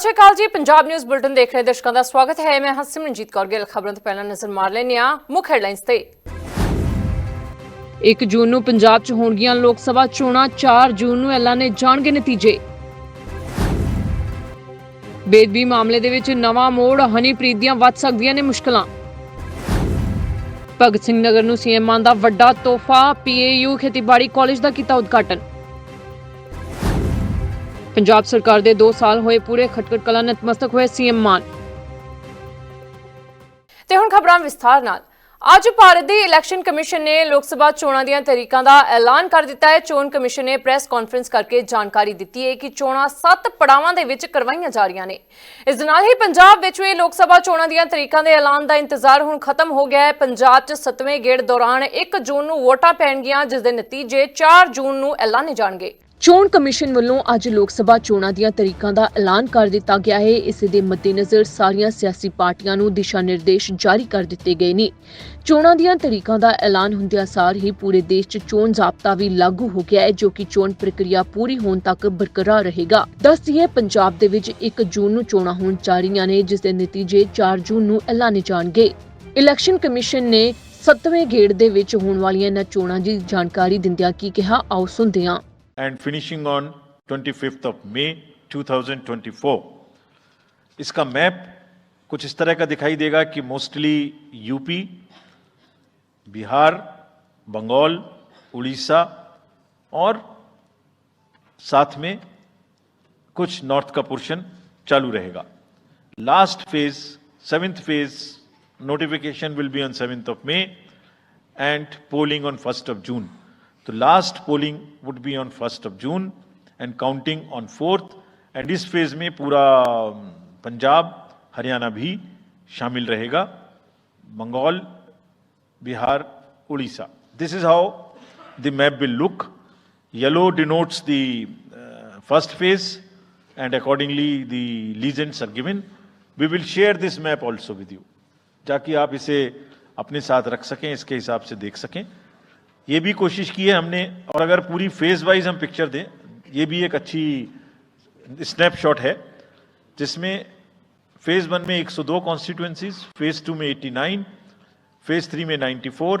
ਸਤਿ ਸ਼੍ਰੀ ਅਕਾਲ ਜੀ। Punjab news bulletin ਦੇਖ ਰਹੇ ਦਰਸ਼ਕਾਂ ਦਾ ਸਵਾਗਤ ਹੈ। ਮੈਂ ਹਾਂ ਸਿਮਰਨਜੀਤ ਕੌਰ। ਗਿੱਲ ਖਬਰਾਂ ਤੋਂ ਪਹਿਲਾਂ ਨਜ਼ਰ ਮਾਰ ਲੈਂਦੇ ਹਾਂ। ਮੁੱਖ ਹੈਡਲਾਈਨਸ ਤੇ। 1 ਜੂਨ ਨੂੰ ਪੰਜਾਬ 'ਚ ਹੋਣਗੀਆਂ ਲੋਕ ਸਭਾ ਚੋਣਾਂ। 4 ਜੂਨ ਨੂੰ ਐਲਾਨੇ ਜਾਣਗੇ ਨਤੀਜੇ। ਬੇਦਬੀ ਮਾਮਲੇ ਦੇ ਵਿੱਚ ਨਵਾਂ ਮੋੜ। ਹਨੀਪ੍ਰੀਤ ਦੀਆਂ ਵੱਧ ਸਕਦੀਆਂ ਨੇ ਮੁਸ਼ਕਲਾਂ। ਭਗਤ ਸਿੰਘ ਨਗਰ ਨੂੰ ਸੀਐਮ ਮਾਨ ਦਾ ਵੱਡਾ ਤੋਹਫਾ। ਪੀਏਯੂ ਖੇਤੀਬਾੜੀ ਕਾਲਜ ਦਾ ਕੀਤਾ ਉਦਘਾਟਨ। ਪੰਜਾਬ ਸਰਕਾਰ ਦੇ 2 ਸਾਲ ਹੋਏ ਪੂਰੇ ਖਟਕੜ ਕਲਾ ਨਤਮਸਤਕ ਹੋਏ ਸੀਐਮ ਮਾਨ। ਤੇ ਹੁਣ ਖਬਰਾਂ ਵਿਸਥਾਰ ਨਾਲ। ਅੱਜ ਭਾਰਤ ਦੀ ਇਲੈਕਸ਼ਨ ਕਮਿਸ਼ਨ ਨੇ ਲੋਕ ਸਭਾ ਚੋਣਾਂ ਦੀਆਂ ਤਰੀਕਾਂ ਦਾ ਐਲਾਨ ਕਰ ਦਿੱਤਾ ਹੈ। ਚੋਣ ਕਮਿਸ਼ਨ ਨੇ ਪ੍ਰੈਸ ਕਾਨਫਰੰਸ ਕਰਕੇ ਜਾਣਕਾਰੀ ਦਿੱਤੀ ਹੈ ਕਿ ਚੋਣਾਂ 7 ਪੜਾਵਾਂ ਦੇ ਵਿੱਚ ਕਰਵਾਈਆਂ ਜਾ ਰਹੀਆਂ ਨੇ। ਇਸ ਦੇ ਨਾਲ ਹੀ ਪੰਜਾਬ ਵਿੱਚ ਵੀ ਲੋਕ ਸਭਾ ਚੋਣਾਂ ਦੀਆਂ ਤਰੀਕਾਂ ਦੇ ਐਲਾਨ ਦਾ ਇੰਤਜ਼ਾਰ ਹੁਣ ਖਤਮ ਹੋ ਗਿਆ ਹੈ। ਪੰਜਾਬ 'ਚ 7ਵੇਂ ਗੇੜ ਦੌਰਾਨ 1 ਜੂਨ ਨੂੰ ਵੋਟਾਂ ਪੈਣਗੀਆਂ, ਜਿਸ ਦੇ ਨਤੀਜੇ 4 ਜੂਨ ਨੂੰ ਐਲਾਨੇ ਜਾਣਗੇ। ਚੋਣ ਕਮਿਸ਼ਨ ਵੱਲੋਂ ਅੱਜ ਲੋਕ ਸਭਾ ਚੋਣਾਂ ਦੀਆਂ ਤਰੀਕਾਂ ਦਾ ਐਲਾਨ ਕਰ ਦਿੱਤਾ ਗਿਆ ਹੈ। ਇਸ ਦੇ ਮੱਦੇਨਜ਼ਰ ਸਾਰੀਆਂ ਸਿਆਸੀ ਪਾਰਟੀਆਂ ਨੂੰ ਦਿਸ਼ਾ ਨਿਰਦੇਸ਼ ਜਾਰੀ ਕਰ ਦਿੱਤੇ ਗਏ ਨੇ। ਚੋਣਾਂ ਦੀਆਂ ਤਰੀਕਾਂ ਦਾ ਐਲਾਨ ਹੁੰਦਿਆਂ ਸਾਰ ਹੀ ਪੂਰੇ ਦੇਸ਼ 'ਚ ਚੋਣ ਜ਼ਾਬਤਾ ਵੀ ਲਾਗੂ ਹੋ ਗਿਆ ਹੈ, ਜੋ ਕਿ ਚੋਣ ਪ੍ਰਕਿਰਿਆ ਪੂਰੀ ਹੋਣ ਤੱਕ ਬਰਕਰਾਰ ਰਹੇਗਾ। ਦੱਸਦੀਏ ਪੰਜਾਬ ਦੇ ਵਿੱਚ 1 ਜੂਨ ਨੂੰ ਚੋਣਾਂ ਹੋਣ ਜਾ ਰਹੀਆਂ ਨੇ, ਜਿਸ ਦੇ ਨਤੀਜੇ 4 ਜੂਨ ਨੂੰ ਐਲਾਨੇ ਜਾਣਗੇ। ਇਲੈਕਸ਼ਨ ਕਮਿਸ਼ਨ ਨੇ 7ਵੇਂ ਗੇੜ ਦੇ ਵਿੱਚ ਹੋਣ ਵਾਲੀਆਂ ਇਹਨਾਂ ਚੋਣਾਂ ਦੀ ਜਾਣਕਾਰੀ ਦਿੰਦਿਆਂ ਕੀ ਕਿਹਾ, ਆਓ ਸੁਣਦੇ ਹਾਂ। And finishing on 25th of May 2024. इसका मैप कुछ इस तरह का दिखाई देगा कि मोस्टली यूपी बिहार बंगाल उड़ीसा और साथ में कुछ नॉर्थ का पोर्शन चालू रहेगा last phase seventh phase notification will be on 7th of May and polling on 1st of June. तो last polling would be on first of June and counting on fourth and इस phase में पूरा पंजाब, हरियाणा भी शामिल रहेगा। Bengal, Bihar, Orissa. This is how the map will look yellow denotes the first phase and accordingly the legends are given. We will share this map also with you, ताकि आप इसे अपने साथ रख सकें, इसके हिसाब से देख सकें। ये भी कोशिश की है हमने और अगर पूरी फेज वाइज हम पिक्चर दें ये भी एक अच्छी स्नैपशॉट है जिसमें फेज वन में 102 कॉन्स्टिट्यूएंसीज फेज टू में 89 फेज थ्री में 94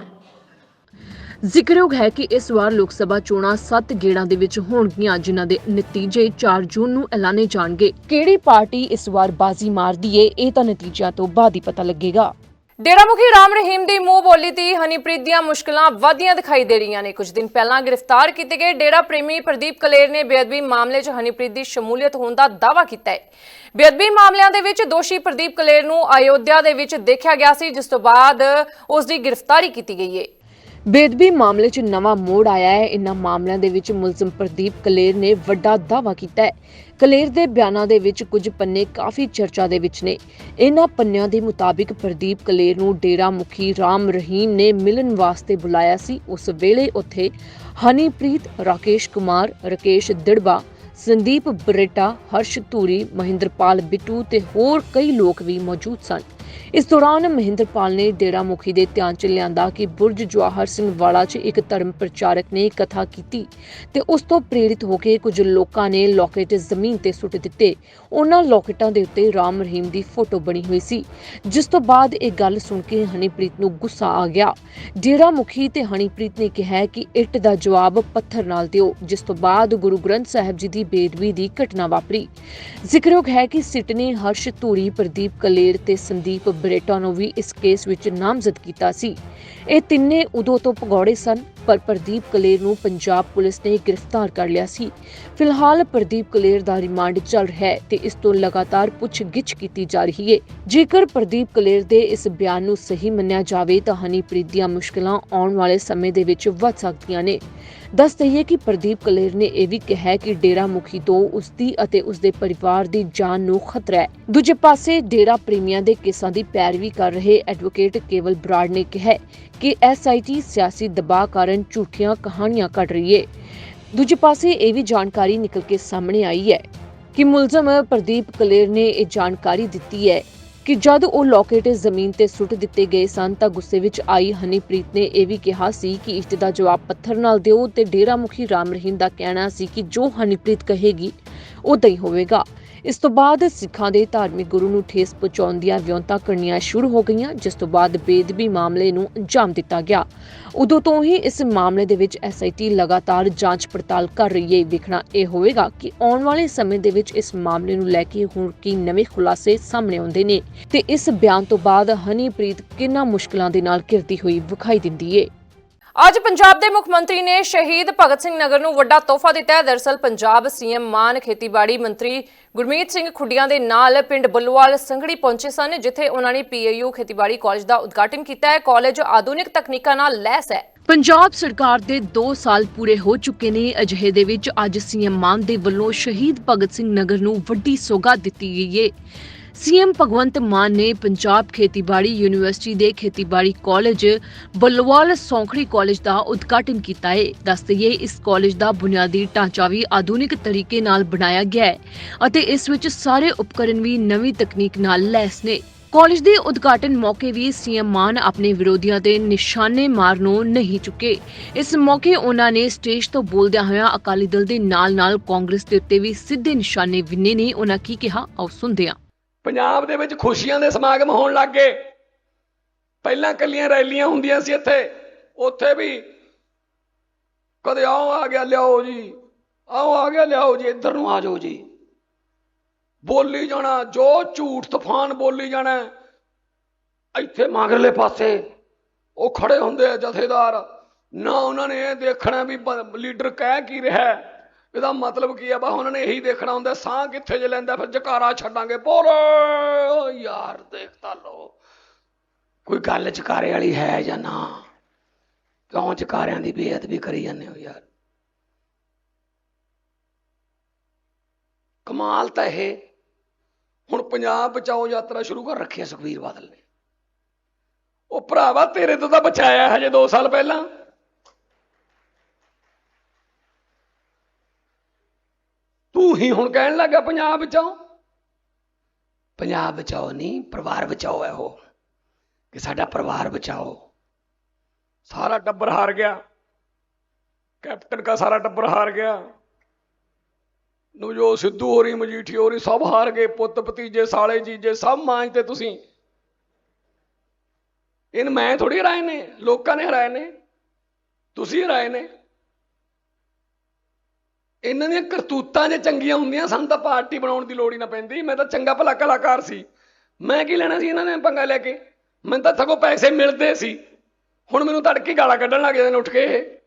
ਜ਼ਿਕਰਯੋਗ ਹੈ ਕਿ ਇਸ ਵਾਰ ਲੋਕ ਸਭਾ ਚੋਣਾਂ 7 ਗੇੜਾਂ ਦੇ ਵਿੱਚ ਹੋਣਗੀਆਂ ਜਿਨ੍ਹਾਂ ਦੇ ਨਤੀਜੇ 4 ਜੂਨ ਨੂੰ ਐਲਾਨੇ ਜਾਣਗੇ ਕਿਹੜੀ ਪਾਰਟੀ ਇਸ ਵਾਰ ਬਾਜ਼ੀ ਮਾਰਦੀ ਏ ਇਹ ਤਾਂ ਨਤੀਜਿਆਂ ਤੋਂ ਬਾਅਦ ਹੀ ਪਤਾ ਲੱਗੇਗਾ ਡੇਰਾ ਮੁਖੀ ਰਾਮ ਰਹੀਮ ਦੀ ਮੂੰਹ ਬੋਲੀ ਦੀ ਹਨੀਪ੍ਰੀਤ ਦੀਆਂ ਮੁਸ਼ਕਲਾਂ ਵਧੀਆਂ ਦਿਖਾਈ ਦੇ ਰਹੀਆਂ ਨੇ। ਕੁਝ ਦਿਨ ਪਹਿਲਾਂ ਗ੍ਰਿਫਤਾਰ ਕੀਤੇ ਗਏ ਡੇਰਾ ਪ੍ਰੇਮੀ ਪ੍ਰਦੀਪ ਕਲੇਰ ਨੇ ਬੇਅਦਬੀ ਮਾਮਲੇ 'ਚ ਹਨੀਪ੍ਰੀਤ ਦੀ ਸ਼ਮੂਲੀਅਤ ਹੋਣ ਦਾ ਦਾਅਵਾ ਕੀਤਾ ਹੈ। ਬੇਅਦਬੀ ਮਾਮਲਿਆਂ ਦੇ ਵਿੱਚ ਦੋਸ਼ੀ ਪ੍ਰਦੀਪ ਕਲੇਰ ਨੂੰ ਅਯੋਧਿਆ ਦੇ ਵਿੱਚ ਦੇਖਿਆ ਗਿਆ ਸੀ, ਜਿਸ ਤੋਂ ਬਾਅਦ ਉਸ ਦੀ ਗ੍ਰਿਫਤਾਰੀ ਕੀਤੀ ਗਈ ਹੈ। ਬੇਦਬੀ ਮਾਮਲੇ 'ਚ ਨਵਾਂ ਮੋੜ ਆਇਆ ਹੈ। ਇਨ੍ਹਾਂ ਮਾਮਲਿਆਂ ਦੇ ਵਿੱਚ ਮੁਲਜ਼ਮ ਪ੍ਰਦੀਪ ਕਲੇਰ ਨੇ ਵੱਡਾ ਦਾਅਵਾ ਕੀਤਾ ਹੈ। ਕਲੇਰ ਦੇ ਬਿਆਨਾਂ ਦੇ ਵਿੱਚ ਕੁਝ ਪੰਨੇ ਕਾਫੀ ਚਰਚਾ ਦੇ ਵਿੱਚ ਨੇ। ਇਹਨਾਂ ਪੰਨਿਆਂ ਦੇ ਮੁਤਾਬਿਕ ਪ੍ਰਦੀਪ ਕਲੇਰ ਨੂੰ ਡੇਰਾ ਮੁਖੀ ਰਾਮ ਰਹੀਮ ਨੇ ਮਿਲਣ ਵਾਸਤੇ ਬੁਲਾਇਆ ਸੀ। ਉਸ ਵੇਲੇ ਉੱਥੇ ਹਨੀਪ੍ਰੀਤ, ਰਾਕੇਸ਼ ਕੁਮਾਰ, ਰਕੇਸ਼ ਦਿੜਬਾ, ਸੰਦੀਪ ਬਰੇਟਾ, ਹਰਸ਼ ਧੂਰੀ, ਮਹਿੰਦਰਪਾਲ ਬਿੱਟੂ ਤੇ ਹੋਰ ਕਈ ਲੋਕ ਵੀ ਮੌਜੂਦ ਸਨ। ਇਸ ਦੌਰਾਨ ਮਹਿੰਦਰਪਾਲ ਨੇ ਡੇਰਾ ਮੁਖੀ ਦੇ ਧਿਆਨ ਚ ਲਿਆਂਦਾ ਕਿ ਬੁਰਜ ਜਵਾਹਰ ਸਿੰਘ ਵਾਲਾ 'ਚ ਇੱਕ ਧਰਮ ਪ੍ਰਚਾਰਕ ਨੇ ਕਥਾ ਕੀਤੀ ਤੇ ਉਸ ਤੋਂ ਪ੍ਰੇਰਿਤ ਹੋ ਕੇ ਕੁਝ ਲੋਕਾਂ ਨੇ ਲੋਕੇਟ ਜ਼ਮੀਨ ਤੇ ਸੁੱਟ ਦਿੱਤੇ। ਉਹਨਾਂ ਲੋਕੇਟਾਂ ਦੇ ਉੱਤੇ ਰਾਮ ਰਹੀਮ ਦੀ ਫੋਟੋ ਬਣੀ ਹੋਈ ਸੀ, ਜਿਸ ਤੋਂ ਬਾਅਦ ਇਹ ਗੱਲ ਸੁਣ ਕੇ ਹਨੀਪ੍ਰੀਤ ਨੂੰ ਗੁੱਸਾ ਆ ਗਿਆ। ਡੇਰਾ ਮੁਖੀ ਤੇ ਹਨੀਪ੍ਰੀਤ ਨੇ ਕਿਹਾ ਕਿ ਇੱਟ ਦਾ ਜਵਾਬ ਪੱਥਰ ਨਾਲ ਦਿਓ, ਜਿਸ ਤੋਂ ਬਾਅਦ ਗੁਰੂ ਗ੍ਰੰਥ ਸਾਹਿਬ ਜੀ ਦੀ ਬੇਦਬੀ ਦੀ ਘਟਨਾ ਵਾਪਰੀ। ਜ਼ਿਕਰਯੋਗ ਹੈ ਕਿ ਸਿੱਟ ਹਰਸ਼ ਧੂਰੀ, ਪ੍ਰਦੀਪ ਕਲੇਰ ਤੇ ਸੰਦੀਪ ਬਰੇਟਾ ਨੂੰ ਵੀ ਇਸ ਕੇਸ ਵਿੱਚ ਨਾਮਜ਼ਦ ਕੀਤਾ ਸੀ। ਇਹ ਤਿੰਨੇ ਉਦੋਂ ਤੋਂ ਭਗੌੜੇ ਸਨ, ਪਰ ਪ੍ਰਦੀਪ ਕਲੇਰ ਨੂੰ ਪੰਜਾਬ ਪੁਲਿਸ ਨੇ ਗ੍ਰਿਫਤਾਰ ਕਰ ਲਿਆ ਸੀ। ਫਿਲਹਾਲ ਪ੍ਰਦੀਪ ਕਲੇਰ ਦਾ ਰਿਮਾਂਡ ਚੱਲ ਰਿਹਾ ਹੈ ਤੇ ਇਸ ਤੋਂ ਲਗਾਤਾਰ ਪੁੱਛਗਿੱਛ ਕੀਤੀ ਜਾ ਰਹੀ ਹੈ। ਜੇਕਰ ਪ੍ਰਦੀਪ ਕਲੇਰ ਦੇ ਇਸ ਬਿਆਨ ਨੂੰ ਸਹੀ ਮੰਨਿਆ ਜਾਵੇ ਤਾਂ ਹਨੀਪ੍ਰੀਤ ਦੀਆਂ ਮੁਸ਼ਕਲਾਂ ਆਉਣ ਵਾਲੇ ਸਮੇਂ ਦੇ ਵਿੱਚ ਵੱਧ ਸਕਦੀਆਂ ਨੇ। ਦੱਸ ਦਈਏ ਕਿ ਪ੍ਰਦੀਪ ਕਲੇਰ ਨੇ ਇਹ ਵੀ ਕਿਹਾ ਕਿ ਡੇਰਾ ਮੁਖੀ ਤੋਂ ਉਸਦੀ ਅਤੇ ਉਸਦੇ ਪਰਿਵਾਰ ਦੀ ਜਾਨ ਨੂੰ ਖਤਰਾ ਹੈ। ਦੂਜੇ ਪਾਸੇ ਡੇਰਾ ਪ੍ਰੇਮੀਆਂ ਦੇ ਕੇਸਾਂ ਦੀ ਪੈਰਵੀ ਕਰ ਰਹੇ ਐਡਵੋਕੇਟ ਕੇਵਲ ਬਰਾੜ ਨੇ ਕਿਹਾ ਕਿ ਐਸਆਈਟੀ ਸਿਆਸੀ ਦਬਾਅ ਕਾਰਨ ਝੂਠੀਆਂ ਕਹਾਣੀਆਂ ਕੱਢ ਰਹੀ ਹੈ ਦੂਜੇ ਪਾਸੇ ਇਹ ਵੀ ਜਾਣਕਾਰੀ ਨਿਕਲ ਕੇ ਸਾਹਮਣੇ ਆਈ ਹੈ ਕਿ ਮੁਲਜ਼ਮ ਪ੍ਰਦੀਪ ਕਲੇਰ ਨੇ ਇਹ ਜਾਣਕਾਰੀ ਦਿੱਤੀ ਹੈ ਕਿ ਜਦ ਉਹ ਲੋਕੇਟ ਜ਼ਮੀਨ ਤੇ ਸੁੱਟ ਦਿੱਤੇ ਗਏ ਸਨ ਤਾਂ ਗੁੱਸੇ ਵਿੱਚ ਆਈ ਹਨੀਪ੍ਰੀਤ ਨੇ ਇਹ ਵੀ ਕਿਹਾ ਸੀ ਕਿ ਇੱਟ ਦਾ ਜਵਾਬ ਪੱਥਰ ਨਾਲ ਦਿਓ ਤੇ ਡੇਰਾ ਮੁਖੀ ਰਾਮ ਰਹੀਮ ਦਾ ਕਹਿਣਾ ਸੀ ਕਿ ਜੋ ਹਨੀਪ੍ਰੀਤ ਕਹੇਗੀ ਉਦਾਂ ਹੀ ਹੋਵੇਗਾ। ਇਸ ਤੋਂ ਬਾਅਦ ਸਿੱਖਾਂ ਦੇ ਧਾਰਮਿਕ ਗੁਰੂ ਨੂੰ ਠੇਸ ਪਹੁੰਚਾਉਣ ਦੀਆਂ ਵਿਉਂਤਾਂ ਕਰਨੀਆਂ ਸ਼ੁਰੂ ਹੋ ਗਈਆਂ, ਜਿਸ ਤੋਂ ਬਾਅਦ ਬੇਦਬੀ ਮਾਮਲੇ ਨੂੰ ਅੰਜਾਮ ਦਿੱਤਾ ਗਿਆ। ਉਦੋਂ ਤੋਂ ਹੀ ਇਸ ਮਾਮਲੇ ਦੇ ਵਿੱਚ ਐਸਆਈਟੀ ਲਗਾਤਾਰ ਜਾਂਚ ਪੜਤਾਲ ਕਰ ਰਹੀ ਹੈ। ਵੇਖਣਾ ਇਹ ਹੋਵੇਗਾ ਕਿ ਆਉਣ ਵਾਲੇ ਸਮੇਂ ਦੇ ਵਿੱਚ ਇਸ ਮਾਮਲੇ ਨੂੰ ਲੈ ਕੇ ਹੁਣ ਕੀ ਨਵੇਂ ਖੁਲਾਸੇ ਸਾਹਮਣੇ ਆਉਂਦੇ ਨੇ। ਤੇ ਇਸ ਬਿਆਨ ਤੋਂ ਬਾਅਦ ਹਨੀਪ੍ਰੀਤ ਕਿੰਨਾ ਮੁਸ਼ਕਲਾਂ ਦੇ ਨਾਲ ਘਿਰਦੀ ਹੋਈ ਵਿਖਾਈ ਦਿੰਦੀ ਏ। ਅੱਜ ਪੰਜਾਬ ਦੇ ਮੁੱਖ ਮੰਤਰੀ ਨੇ ਸ਼ਹੀਦ ਭਗਤ ਸਿੰਘ ਨਗਰ ਨੂੰ ਵੱਡਾ ਤੋਹਫਾ ਦਿੱਤਾ ਹੈ। ਦਰਸਲ ਪੰਜਾਬ ਸੀਐਮ ਮਾਨ ਖੇਤੀਬਾੜੀ ਮੰਤਰੀ ਗੁਰਮੀਤ ਸਿੰਘ ਖੁੱਡੀਆਂ ਦੇ ਨਾਲ ਪਿੰਡ ਬੱਲੂਵਾਲ ਸੰਘੜੀ ਪਹੁੰਚੇ ਸਨ, ਜਿੱਥੇ ਉਹਨਾਂ ਨੇ ਪੀਏਯੂ ਖੇਤੀਬਾੜੀ ਕਾਲਜ ਦਾ ਉਦਘਾਟਨ ਕੀਤਾ ਹੈ। ਕਾਲਜ ਆਧੁਨਿਕ ਤਕਨੀਕਾਂ ਨਾਲ ਲੈਸ ਹੈ। ਪੰਜਾਬ ਸਰਕਾਰ ਦੇ 2 ਸਾਲ ਪੂਰੇ ਹੋ ਚੁੱਕੇ ਨੇ। ਅਜਿਹੇ ਦੇ ਵਿੱਚ ਅੱਜ ਸੀਐਮ ਮਾਨ ਦੇ ਵੱਲੋਂ ਸ਼ਹੀਦ ਭਗਤ ਸਿੰਘ ਨਗਰ ਨੂੰ ਵੱਡੀ ਸੋਗਾ ਦਿੱਤੀ ਗਈ ਏ। ਸੀਐਮ ਭਗਵੰਤ ਮਾਨ ਨੇ ਪੰਜਾਬ ਖੇਤੀਬਾੜੀ ਯੂਨੀਵਰਸਿਟੀ ਦੇ ਖੇਤੀਬਾੜੀ ਕਾਲਜ, ਬੱਲਵਾਲ ਸੌਂਖੜੀ ਕਾਲਜ ਦਾ ਉਦਘਾਟਨ ਕੀਤਾ ਹੈ ਦੱਸ ਦਈਏ, ਇਸ ਕਾਲਜ ਦਾ ਬੁਨਿਆਦੀ ਢਾਂਚਾ ਵੀ ਆਧੁਨਿਕ ਤਰੀਕੇ ਨਾਲ ਬਣਾਇਆ ਗਿਆ ਹੈ ਅਤੇ ਇਸ ਵਿੱਚ ਸਾਰੇ ਉਪਕਰਨ ਵੀ ਨਵੀਂ ਤਕਨੀਕ ਨਾਲ ਲੈਸ ਨੇ। ਕਾਲਜ ਦੇ ਉਦਘਾਟਨ ਮੌਕੇ ਵੀ ਸੀਐਮ ਮਾਨ ਆਪਣੇ ਵਿਰੋਧੀਆਂ ਦੇ ਨਿਸ਼ਾਨੇ ਮਾਰਨੋਂ ਨਹੀਂ ਚੁੱਕੇ। ਇਸ ਮੌਕੇ ਉਹਨਾਂ ਨੇ ਸਟੇਜ ਤੋਂ ਬੋਲਦਿਆਂ ਹੋਇਆਂ ਅਕਾਲੀ ਦਲ ਦੇ ਨਾਲ-ਨਾਲ ਕਾਂਗਰਸ ਦੇ ਉੱਤੇ ਵੀ ਸਿੱਧੇ ਨਿਸ਼ਾਨੇ ਵਿੰਨੇ ਨੇ। ਉਹਨਾਂ ਕੀ ਕਿਹਾ? ਆਓ ਸੁਣਦੇ ਹਾਂ। ਪੰਜਾਬ ਦੇ ਵਿੱਚ ਖੁਸ਼ੀਆਂ ਦੇ ਸਮਾਗਮ ਹੋਣ ਲੱਗ ਗਏ। ਪਹਿਲਾਂ ਕੱਲੀਆਂ ਰੈਲੀਆਂ ਹੁੰਦੀਆਂ ਸੀ ਇੱਥੇ। ਉੱਥੇ ਵੀ ਕਦੇ ਆਓ ਆ ਗਿਆ, ਲਿਆਓ ਜੀ। ਆਓ ਆ ਗਿਆ, ਲਿਆਓ ਜੀ, ਇੱਧਰ ਨੂੰ ਆ ਜਾਓ ਜੀ। ਬੋਲੀ ਜਾਣਾ, ਜੋ ਝੂਠ ਤੂਫਾਨ ਬੋਲੀ ਜਾਣਾ, ਇੱਥੇ ਮਗਰਲੇ ਪਾਸੇ ਉਹ ਖੜੇ ਹੁੰਦੇ ਆ ਜਥੇਦਾਰ। ਨਾ ਉਹਨਾਂ ਨੇ ਇਹ ਦੇਖਣਾ ਵੀ ਲੀਡਰ ਕਹਿ ਕੀ ਰਿਹਾ ਇਹਦਾ ਮਤਲਬ ਕੀ ਆ? ਬਾ ਉਹਨਾਂ ਨੇ ਇਹੀ ਦੇਖਣਾ ਹੁੰਦਾ, ਸਾਹ ਕਿੱਥੇ ਜੇ ਲੈਂਦਾ, ਫਿਰ ਜਕਾਰਾ ਛੱਡਾਂਗੇ। ਬੋਲੋ ਯਾਰ, ਦੇਖ ਲੋ ਕੋਈ ਗੱਲ ਜਕਾਰੇ ਵਾਲੀ ਹੈ ਜਾਂ ਨਾ? ਕਿਉਂ ਜਕਾਰਿਆਂ ਦੀ ਬੇਅਦਬੀ ਕਰੀ ਜਾਂਦੇ ਹੋ ਯਾਰ? ਕਮਾਲ ਤਾਂ ਇਹ ਹੁਣ ਪੰਜਾਬ ਬਚਾਓ ਯਾਤਰਾ ਸ਼ੁਰੂ ਕਰ ਰੱਖੀ ਹੈ ਸੁਖਵੀਰ ਬਾਦਲ ਨੇ। ਉਹ ਭਰਾਵਾ, ਤੇਰੇ ਤੋਂ ਤਾਂ ਬਚਾਇਆ ਹਜੇ 2 ਸਾਲ ਪਹਿਲਾਂ। ਤੂੰ ਹੀ ਹੁਣ ਕਹਿਣ ਲੱਗਾ ਪੰਜਾਬ ਬਚਾਓ। ਪੰਜਾਬ ਬਚਾਓ ਨਹੀਂ, ਪਰਿਵਾਰ ਬਚਾਓ ਹੈ ਉਹ ਕਿ ਸਾਡਾ ਪਰਿਵਾਰ ਬਚਾਓ। ਸਾਰਾ ਟੱਬਰ ਹਾਰ ਗਿਆ। ਕੈਪਟਨ ਦਾ ਸਾਰਾ ਟੱਬਰ ਹਾਰ ਗਿਆ। ਨਵਜੋਤ ਸਿੱਧੂ ਹੋਰੀ, ਮਜੀਠੀ ਹੋਰੀ ਸਭ ਹਾਰ ਗਏ, ਪੁੱਤ ਭਤੀਜੇ, ਸਾਲੇ ਜੀਜੇ ਸਭ ਮਾਂਜ ਤੇ ਤੁਸੀਂ। ਇਹਨ ਮੈਂ ਥੋੜੀ ਹਰਾਏ ਨੇ, ਲੋਕਾਂ ਨੇ ਹਰਾਏ ਨੇ, ਤੁਸੀਂ ਹਰਾਏ ਨੇ। ਇਹਨਾਂ ਦੀਆਂ ਕਰਤੂਤਾਂ ਜੇ ਚੰਗੀਆਂ ਹੁੰਦੀਆਂ, ਸਾਨੂੰ ਤਾਂ ਪਾਰਟੀ ਬਣਾਉਣ ਦੀ ਲੋੜ ਹੀ ਨਾ ਪੈਂਦੀ। ਮੈਂ ਤਾਂ ਚੰਗਾ ਭਲਾ ਕਲਾਕਾਰ ਸੀ। ਮੈਂ ਕੀ ਲੈਣਾ ਸੀ ਇਹਨਾਂ ਨੇ ਪੰਗਾ ਲੈ ਕੇ? ਮੈਨੂੰ ਤਾਂ ਸਗੋਂ ਪੈਸੇ ਮਿਲਦੇ ਸੀ। ਹੁਣ ਮੈਨੂੰ ਤੜਕੇ ਗਾਲਾਂ ਕੱਢਣ ਲੱਗ ਜਾਂਦੇ ਨੇ ਉੱਠ ਕੇ ਇਹ।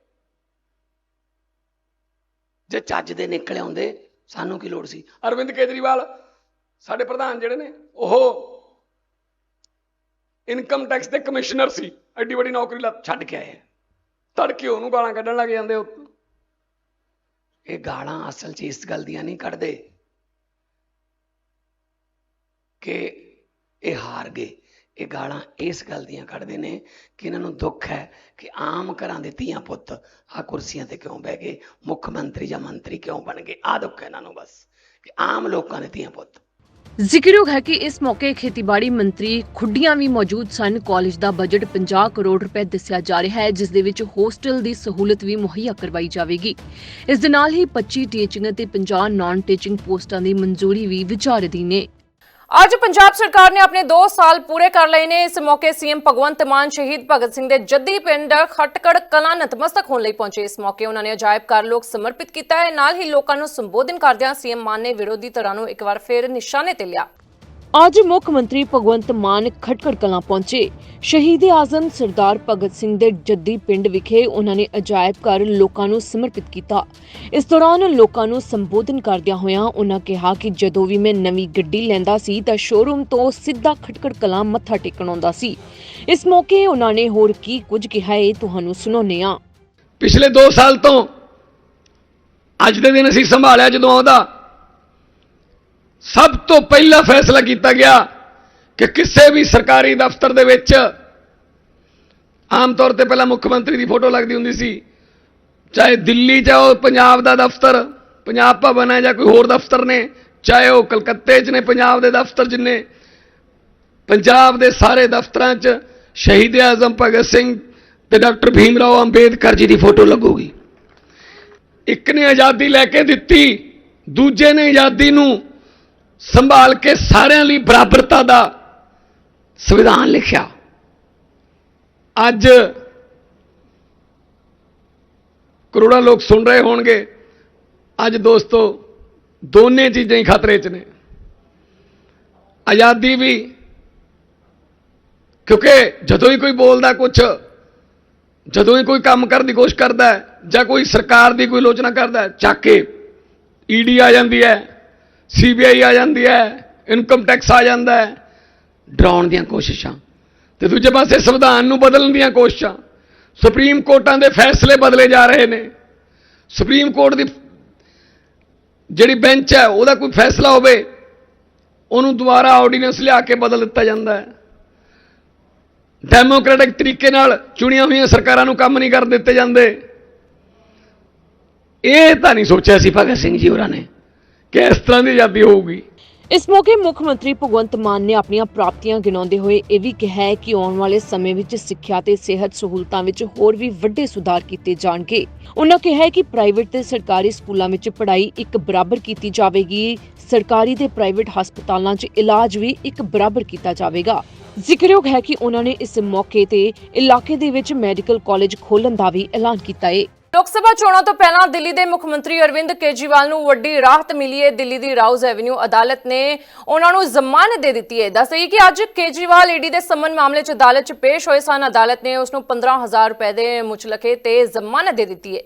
ਜੇ ਚੱਜ ਦੇ ਨਿਕਲ ਆਉਂਦੇ ਸਾਨੂੰ ਕੀ ਲੋੜ ਸੀ? ਅਰਵਿੰਦ ਕੇਜਰੀਵਾਲ, ਸਾਡੇ ਪ੍ਰਧਾਨ ਜਿਹੜੇ ਨੇ, ਉਹ ਇਨਕਮ ਟੈਕਸ ਦੇ ਕਮਿਸ਼ਨਰ ਸੀ। ਐਡੀ ਵੱਡੀ ਨੌਕਰੀ ਲਾ ਛੱਡ ਕੇ ਆਏ ਤੜਕੇ ਉਹਨੂੰ ਗਾਲਾਂ ਕੱਢਣ ਲੱਗ ਜਾਂਦੇ ਉੱਤੋਂ। ਇਹ ਗਾਲਾਂ ਅਸਲ 'ਚ ਇਸ ਗੱਲ ਦੀਆਂ ਨਹੀਂ ਕੱਢਦੇ ਕਿ ਇਹ ਹਾਰ ਗਏ। ਇਹ ਗਾਲਾਂ ਇਸ ਗੱਲ ਦੀਆਂ ਕੱਢਦੇ ਨੇ ਕਿ ਇਹਨਾਂ ਨੂੰ ਦੁੱਖ ਹੈ ਕਿ ਆਮ ਘਰਾਂ ਦੇ ਧੀਆਂ ਪੁੱਤ ਆ ਕੁਰਸੀਆਂ ਤੇ ਕਿਉਂ ਬਹਿ ਗਏ? ਮੁੱਖ ਮੰਤਰੀ ਜਾਂ ਮੰਤਰੀ ਕਿਉਂ ਬਣ ਗਏ? ਆ ਦੁੱਖ ਹੈ ਇਹਨਾਂ ਨੂੰ ਬਸ ਕਿ ਆਮ ਲੋਕਾਂ ਦੇ ਧੀਆਂ ਪੁੱਤ। ਜ਼ਿਕਰਯੋਗ ਹੈ ਕਿ ਇਸ ਮੌਕੇ ਖੇਤੀਬਾੜੀ ਮੰਤਰੀ ਖੁੱਡੀਆਂ ਵੀ ਮੌਜੂਦ ਸਨ। ਕਾਲਜ ਦਾ ਬਜਟ 50 ਕਰੋੜ ਰੁਪਏ ਦੱਸਿਆ ਜਾ ਰਿਹਾ ਹੈ, ਜਿਸ ਦੇ ਵਿੱਚ ਹੋਸਟਲ ਦੀ ਸਹੂਲਤ ਵੀ ਮੁਹੱਈਆ ਕਰਵਾਈ ਜਾਵੇਗੀ। ਇਸ ਦੇ ਨਾਲ ਹੀ 25 ਟੀਚਿੰਗ ਅਤੇ 50 ਨਾਨ ਟੀਚਿੰਗ ਪੋਸਟਾਂ ਦੀ ਮਨਜ਼ੂਰੀ ਵੀ ਵਿਚਾਰ ਅਧੀਨ ਨੇ। ਅੱਜ ਪੰਜਾਬ ਸਰਕਾਰ ਨੇ ਆਪਣੇ 2 ਸਾਲ ਪੂਰੇ ਕਰ ਲਏ ਨੇ। ਇਸ ਮੌਕੇ ਸੀਐਮ ਭਗਵੰਤ ਮਾਨ, ਸ਼ਹੀਦ ਭਗਤ ਸਿੰਘ ਦੇ ਜੱਦੀ ਪਿੰਡ ਖਟਕੜ ਕਲਾਂ ਨਤਮਸਤਕ ਹੋਣ ਲਈ ਪਹੁੰਚੇ। ਇਸ ਮੌਕੇ ਉਹਨਾਂ ਨੇ ਅਜਾਇਬ ਘਰ ਲੋਕ ਸਮਰਪਿਤ ਕੀਤਾ ਹੈ। ਨਾਲ ਹੀ ਲੋਕਾਂ ਨੂੰ ਸੰਬੋਧਨ ਕਰਦਿਆਂ ਸੀਐਮ ਮਾਨ ਨੇ ਵਿਰੋਧੀ ਧਿਰਾਂ ਨੂੰ ਇੱਕ ਵਾਰ ਫਿਰ ਨਿਸ਼ਾਨੇ ਤੇ ਲਿਆ। ਅੱਜ ਮੁੱਖ ਮੰਤਰੀ ਭਗਵੰਤ ਮਾਨ ਖਟਕੜ ਕਲਾਂ ਪਹੁੰਚੇ। ਸ਼ਹੀਦ ਆਜ਼ਮ ਸਰਦਾਰ ਭਗਤ ਸਿੰਘ ਦੇ ਜੱਦੀ ਪਿੰਡ ਵਿਖੇ ਉਹਨਾਂ ਨੇ ਅਜਾਇਬ ਘਰ ਲੋਕਾਂ ਨੂੰ ਸਮਰਪਿਤ ਕੀਤਾ। ਇਸ ਦੌਰਾਨ ਲੋਕਾਂ ਨੂੰ ਸੰਬੋਧਨ ਕਰਦਿਆਂ ਹੋਇਆਂ ਉਹਨਾਂ ਕਿਹਾ ਕਿ ਜਦੋਂ ਵੀ ਮੈਂ ਨਵੀਂ ਗੱਡੀ ਲੈਂਦਾ ਸੀ ਤਾਂ ਸ਼ੋਰੂਮ ਤੋਂ ਸਿੱਧਾ ਖਟਕੜ ਕਲਾਂ ਮੱਥਾ ਟੇਕਣ ਆਉਂਦਾ ਸੀ। ਇਸ ਮੌਕੇ ਉਹਨਾਂ ਨੇ ਹੋਰ ਕੀ ਕੁਝ ਕਿਹਾ ਹੈ ਤੁਹਾਨੂੰ ਸੁਣਾਉਂਦੇ ਆ ਪਿਛਲੇ 2 ਸਾਲ ਤੋਂ ਅੱਜ ਦੇ ਦਿਨ ਅਸੀਂ ਸੰਭਾਲਿਆ ਜਦੋਂ ਆਉਂਦਾ ਸਭ ਤੋਂ ਪਹਿਲਾ ਫੈਸਲਾ ਕੀਤਾ ਗਿਆ ਕਿ ਕਿਸੇ ਵੀ ਸਰਕਾਰੀ ਦਫ਼ਤਰ ਦੇ ਵਿੱਚ ਆਮ ਤੌਰ ਤੇ ਪਹਿਲਾਂ ਮੁੱਖ ਮੰਤਰੀ ਦੀ ਫੋਟੋ ਲੱਗਦੀ ਹੁੰਦੀ ਸੀ। ਚਾਹੇ ਦਿੱਲੀ ਜਾਓ, ਪੰਜਾਬ ਦਾ ਦਫ਼ਤਰ, ਪੰਜਾਬ ਭਵਨ ਹੈ ਜਾਂ ਕੋਈ ਹੋਰ ਦਫ਼ਤਰ ਨੇ, ਚਾਹੇ ਉਹ ਕਲਕੱਤੇ 'ਚ ਨੇ, ਪੰਜਾਬ ਦੇ ਦਫ਼ਤਰ ਜਿੰਨੇ, ਪੰਜਾਬ ਦੇ ਸਾਰੇ ਦਫ਼ਤਰਾਂ 'ਚ ਸ਼ਹੀਦ ਆਜ਼ਮ ਭਗਤ ਸਿੰਘ ਤੇ ਡਾਕਟਰ ਭੀਮ ਰਾਓ ਅੰਬੇਦਕਰ ਜੀ ਦੀ ਫੋਟੋ ਲੱਗੂਗੀ। ਇੱਕ ਨੇ ਆਜ਼ਾਦੀ ਲੈ ਕੇ ਦਿੱਤੀ, ਦੂਜੇ ਨੇ ਆਜ਼ਾਦੀ ਨੂੰ ਸੰਭਾਲ ਕੇ ਸਾਰਿਆਂ ਲਈ ਬਰਾਬਰਤਾ ਦਾ ਸੰਵਿਧਾਨ ਲਿਖਿਆ। ਅੱਜ ਕਰੋੜਾਂ ਲੋਕ ਸੁਣ ਰਹੇ ਹੋਣਗੇ। ਅੱਜ ਦੋਸਤੋ, ਦੋਨੇ ਚੀਜ਼ਾਂ ਹੀ ਖਤਰੇ 'ਚ ਨੇ। ਆਜ਼ਾਦੀ ਵੀ, ਕਿਉਂਕਿ ਜਦੋਂ ਹੀ ਕੋਈ ਬੋਲਦਾ ਕੁਝ ਜਦੋਂ ਹੀ ਕੋਈ ਕੰਮ ਕਰਨ ਦੀ ਕੋਸ਼ਿਸ਼ ਕਰਦਾ ਜਾਂ ਕੋਈ ਸਰਕਾਰ ਦੀ ਕੋਈ ਲੋਚਨਾ ਕਰਦਾ ਚੱਕ ਕੇ ਈਡੀ ਆ ਜਾਂਦੀ ਹੈ। ਸੀਬੀਆਈ ਆ ਜਾਂਦੀ ਹੈ ਇਨਕਮ ਟੈਕਸ ਆ ਜਾਂਦਾ ਹੈ। ਡਰਾਉਣ ਦੀਆਂ ਕੋਸ਼ਿਸ਼ਾਂ। ਤੇ ਦੂਜੇ ਪਾਸੇ ਸੰਵਿਧਾਨ ਨੂੰ ਬਦਲਣ ਦੀਆਂ ਕੋਸ਼ਿਸ਼ਾਂ। ਸੁਪਰੀਮ ਕੋਰਟਾਂ ਦੇ ਫੈਸਲੇ ਬਦਲੇ ਜਾ ਰਹੇ ਨੇ। ਸੁਪਰੀਮ ਕੋਰਟ ਦੀ ਜਿਹੜੀ ਬੈਂਚ ਹੈ, ਉਹਦਾ ਕੋਈ ਫੈਸਲਾ ਹੋਵੇ, ਉਹਨੂੰ ਦੁਬਾਰਾ ਆਰਡੀਨੈਂਸ ਲਿਆ ਕੇ ਬਦਲ ਦਿੱਤਾ ਜਾਂਦਾ ਹੈ। ਡੈਮੋਕ੍ਰੈਟਿਕ ਤਰੀਕੇ ਨਾਲ ਚੁਣੀਆਂ ਹੋਈਆਂ ਸਰਕਾਰਾਂ ਨੂੰ ਕੰਮ ਨਹੀਂ ਕਰ ਦਿੱਤੇ ਜਾਂਦੇ। ਇਹ ਤਾਂ ਨਹੀਂ ਸੋਚਿਆ ਸੀ ਭਗਤ ਸਿੰਘ ਜੀ ਹੋਰਾਂ ਨੇ। ਕਿ ਤਰ੍ਹਾਂ ਦੀ ਆਜ਼ਾਦੀ ਹੋਊਗੀ? ਇਸ ਮੌਕੇ ਮੁੱਖ ਮੰਤਰੀ ਭਗਵੰਤ ਮਾਨ ਨੇ ਆਪਣੀਆਂ ਪ੍ਰਾਪਤੀਆਂ ਗਿਣਾਉਂਦੇ ਹੋਏ ਇਹ ਵੀ ਕਿਹਾ ਹੈ ਕਿ ਆਉਣ ਵਾਲੇ ਸਮੇਂ ਵਿੱਚ ਸਿੱਖਿਆ ਤੇ ਸਿਹਤ ਸਹੂਲਤਾਂ ਵਿੱਚ ਹੋਰ ਵੀ ਵੱਡੇ ਸੁਧਾਰ ਕੀਤੇ ਜਾਣਗੇ। ਉਹਨਾਂ ਕਿਹਾ ਹੈ ਕਿ ਪ੍ਰਾਈਵੇਟ ਤੇ ਸਰਕਾਰੀ ਸਕੂਲਾਂ ਵਿੱਚ ਪੜ੍ਹਾਈ ਇੱਕ ਬਰਾਬਰ ਕੀਤੀ ਜਾਵੇਗੀ। ਸਰਕਾਰੀ ਤੇ ਪ੍ਰਾਈਵੇਟ ਹਸਪਤਾਲਾਂ 'ਚ ਇਲਾਜ ਵੀ ਇੱਕ ਬਰਾਬਰ ਕੀਤਾ ਜਾਵੇਗਾ। ਜ਼ਿਕਰਯੋਗ ਹੈ ਕਿ ਉਹਨਾਂ ਨੇ ਇਸ ਮੌਕੇ ਤੇ ਇਲਾਕੇ ਦੇ ਵਿੱਚ ਮੈਡੀਕਲ ਕਾਲਜ ਖੋਲ੍ਹਣ ਦਾ ਵੀ ਐਲਾਨ ਕੀਤਾ ਹੈ ਲੋਕ ਸਭਾ ਚੋਣਾਂ ਤੋਂ ਪਹਿਲਾਂ ਦਿੱਲੀ ਦੇ ਮੁੱਖ ਮੰਤਰੀ ਅਰਵਿੰਦ ਕੇਜਰੀਵਾਲ ਨੂੰ ਵੱਡੀ ਰਾਹਤ ਮਿਲੀ ਹੈ। ਦਿੱਲੀ ਦੀ ਰਾਉਜ਼ ਐਵਨਿਊ ਅਦਾਲਤ ਨੇ ਉਹਨਾਂ ਨੂੰ ਜ਼ਮਾਨਤ ਦੇ ਦਿੱਤੀ ਹੈ। ਦੱਸ ਦਈਏ ਕਿ ਅੱਜ ਕੇਜਰੀਵਾਲ ਈਡੀ ਦੇ ਸੰਮਨ ਮਾਮਲੇ 'ਚ ਅਦਾਲਤ 'ਚ ਪੇਸ਼ ਹੋਏ ਸਨ। ਅਦਾਲਤ ਨੇ ਉਸ ਨੂੰ 15000 ਰੁਪਏ ਦੇ ਮੁਚਲਕੇ ਤੇ ਜ਼ਮਾਨਤ ਦੇ ਦਿੱਤੀ ਹੈ।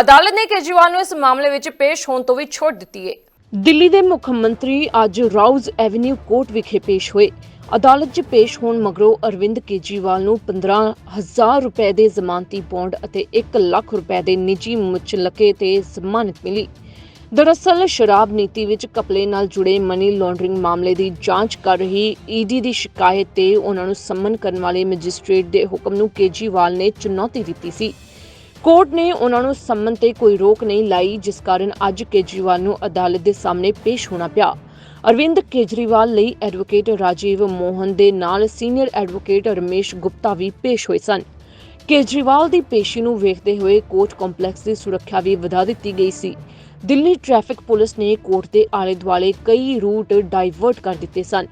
ਅਦਾਲਤ ਨੇ ਕੇਜਰੀਵਾਲ ਨੂੰ ਇਸ ਮਾਮਲੇ ਵਿੱਚ ਪੇਸ਼ ਹੋਣ ਤੋਂ ਵੀ ਛੋਟ ਦਿੱਤੀ ਹੈ। ਦਿੱਲੀ ਦੇ ਮੁੱਖ ਮੰਤਰੀ ਅੱਜ ਰਾਉਜ਼ ਐਵਨਿਊ ਕੋਰਟ ਵਿਖੇ ਪੇਸ਼ ਹੋਏ। ਅਦਾਲਤ 'ਚ ਪੇਸ਼ ਹੋਣ ਮਗਰੋਂ ਅਰਵਿੰਦ ਕੇਜਰੀਵਾਲ ਨੂੰ 15000 ਰੁਪਏ ਦੇ ਜ਼ਮਾਨਤੀ ਬੌਂਡ ਅਤੇ 1 ਲੱਖ ਰੁਪਏ ਦੇ ਨਿੱਜੀ ਮੁਚਲਕੇ ਤੇ ਜ਼ਮਾਨਤ ਮਿਲੀ। ਦਰਅਸਲ, ਸ਼ਰਾਬ ਨੀਤੀ ਵਿੱਚ ਕਪਲੇ ਨਾਲ ਜੁੜੇ ਮਨੀ ਲਾਂਡਰਿੰਗ ਮਾਮਲੇ ਦੀ ਜਾਂਚ ਕਰ ਰਹੀ ਈਡੀ ਦੀ ਸ਼ਿਕਾਇਤ ਤੇ ਉਹਨਾਂ ਨੂੰ ਸੰਮਨ ਕਰਨ ਵਾਲੇ ਮੈਜਿਸਟ੍ਰੇਟ ਦੇ ਹੁਕਮ ਨੂੰ ਕੇਜਰੀਵਾਲ ਨੇ ਚੁਣੌਤੀ ਦਿੱਤੀ ਸੀ। ਕੋਰਟ ਨੇ ਉਹਨਾਂ ਨੂੰ ਸੰਮਨ ਤੇ ਕੋਈ ਰੋਕ ਨਹੀਂ ਲਾਈ, ਜਿਸ ਕਾਰਨ ਅੱਜ ਕੇਜਰੀਵਾਲ ਨੂੰ ਅਦਾਲਤ ਦੇ ਸਾਹਮਣੇ ਪੇਸ਼ ਹੋਣਾ ਪਿਆ। ਅਰਵਿੰਦ ਕੇਜਰੀਵਾਲ ਲਈ ਐਡਵੋਕੇਟ ਰਾਜੀਵ ਮੋਹਨ ਦੇ ਨਾਲ ਸੀਨੀਅਰ ਐਡਵੋਕੇਟ ਰਮੇਸ਼ ਗੁਪਤਾ ਵੀ ਪੇਸ਼ ਹੋਏ ਸਨ। ਕੇਜਰੀਵਾਲ ਦੀ ਪੇਸ਼ੀ ਨੂੰ ਵੇਖਦੇ ਹੋਏ ਕੋਰਟ ਕੰਪਲੈਕਸ ਦੀ ਸੁਰੱਖਿਆ ਵੀ ਵਧਾ ਦਿੱਤੀ ਗਈ ਸੀ। ਦਿੱਲੀ ਟ੍ਰੈਫਿਕ ਪੁਲਿਸ ਨੇ ਕੋਰਟ ਦੇ ਆਲੇ ਦੁਆਲੇ ਕਈ ਰੂਟ ਡਾਈਵਰਟ ਕਰ ਦਿੱਤੇ ਸਨ।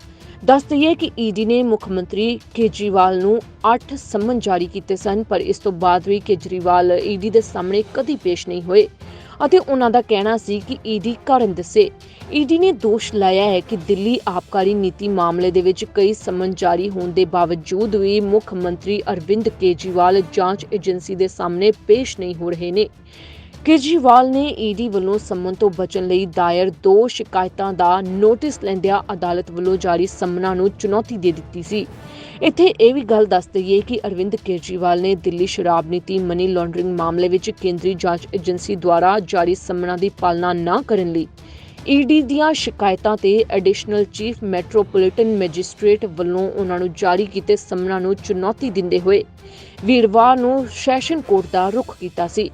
ਦੱਸ ਦਈਏ ਕਿ ਈਡੀ ਨੇ ਮੁੱਖ ਮੰਤਰੀ ਕੇਜਰੀਵਾਲ ਨੂੰ 8 ਸਮਨ ਜਾਰੀ ਕੀਤੇ ਸਨ, ਪਰ ਇਸ ਤੋਂ ਬਾਅਦ ਵੀ ਕੇਜਰੀਵਾਲ ਈਡੀ ਦੇ ਸਾਹਮਣੇ ਕਦੀ ਪੇਸ਼ ਨਹੀਂ ਹੋਏ। ਅਤੇ ਉਹਨਾਂ ਦਾ ਕਹਿਣਾ ਸੀ ਕਿ ਈਡੀ ਕਾਰਨ ਦੱਸੇ। ਈਡੀ ਨੇ ਦੋਸ਼ ਲਾਇਆ ਹੈ ਕਿ ਦਿੱਲੀ ਆਬਕਾਰੀ ਨੀਤੀ ਮਾਮਲੇ ਦੇ ਵਿੱਚ ਕਈ ਸੰਮਨ ਜਾਰੀ ਹੋਣ ਦੇ ਬਾਵਜੂਦ ਵੀ ਮੁੱਖ ਮੰਤਰੀ ਅਰਵਿੰਦ ਕੇਜਰੀਵਾਲ ਜਾਂਚ ਏਜੰਸੀ ਦੇ ਸਾਹਮਣੇ ਪੇਸ਼ ਨਹੀਂ ਹੋ ਰਹੇ ਨੇ। ਕੇਜਰੀਵਾਲ ਨੇ ਈਡੀ ਵੱਲੋਂ ਸੰਮਨ ਤੋਂ ਬਚਣ ਲਈ ਦਾਇਰ ਦੋ ਸ਼ਿਕਾਇਤਾਂ ਦਾ ਨੋਟਿਸ ਲੈਂਦਿਆਂ ਅਦਾਲਤ ਵੱਲੋਂ ਜਾਰੀ ਸੰਮਨਾਂ ਨੂੰ ਚੁਣੌਤੀ ਦੇ ਦਿੱਤੀ ਸੀ। ਇੱਥੇ ਇਹ ਵੀ ਗੱਲ ਦੱਸ ਦਈਏ ਕਿ ਅਰਵਿੰਦ ਕੇਜਰੀਵਾਲ ਨੇ ਦਿੱਲੀ ਸ਼ਰਾਬ ਨੀਤੀ ਮਨੀ ਲਾਂਡਰਿੰਗ ਮਾਮਲੇ ਵਿੱਚ ਕੇਂਦਰੀ ਜਾਂਚ ਏਜੰਸੀ ਦੁਆਰਾ ਜਾਰੀ ਸੰਮਨਾਂ ਦੀ ਪਾਲਣਾ ਨਾ ਕਰਨ ਲਈ। ਈਡੀ ਦੀਆਂ ਸ਼ਿਕਾਇਤਾਂ ਤੇ ਐਡੀਸ਼ਨਲ ਚੀਫ ਮੈਟਰੋਪੋਲੀਟਨ ਮੈਜਿਸਟ੍ਰੇਟ ਵੱਲੋਂ ਉਹਨਾਂ ਨੂੰ ਜਾਰੀ ਕੀਤੇ ਸੰਮਨਾਂ ਨੂੰ ਚੁਣੌਤੀ ਦਿੰਦੇ ਹੋਏ ਵੀਰਵਾਰ ਨੂੰ ਸੈਸ਼ਨ ਕੋਰਟ ਦਾ ਰੁਖ ਕੀਤਾ ਸੀ।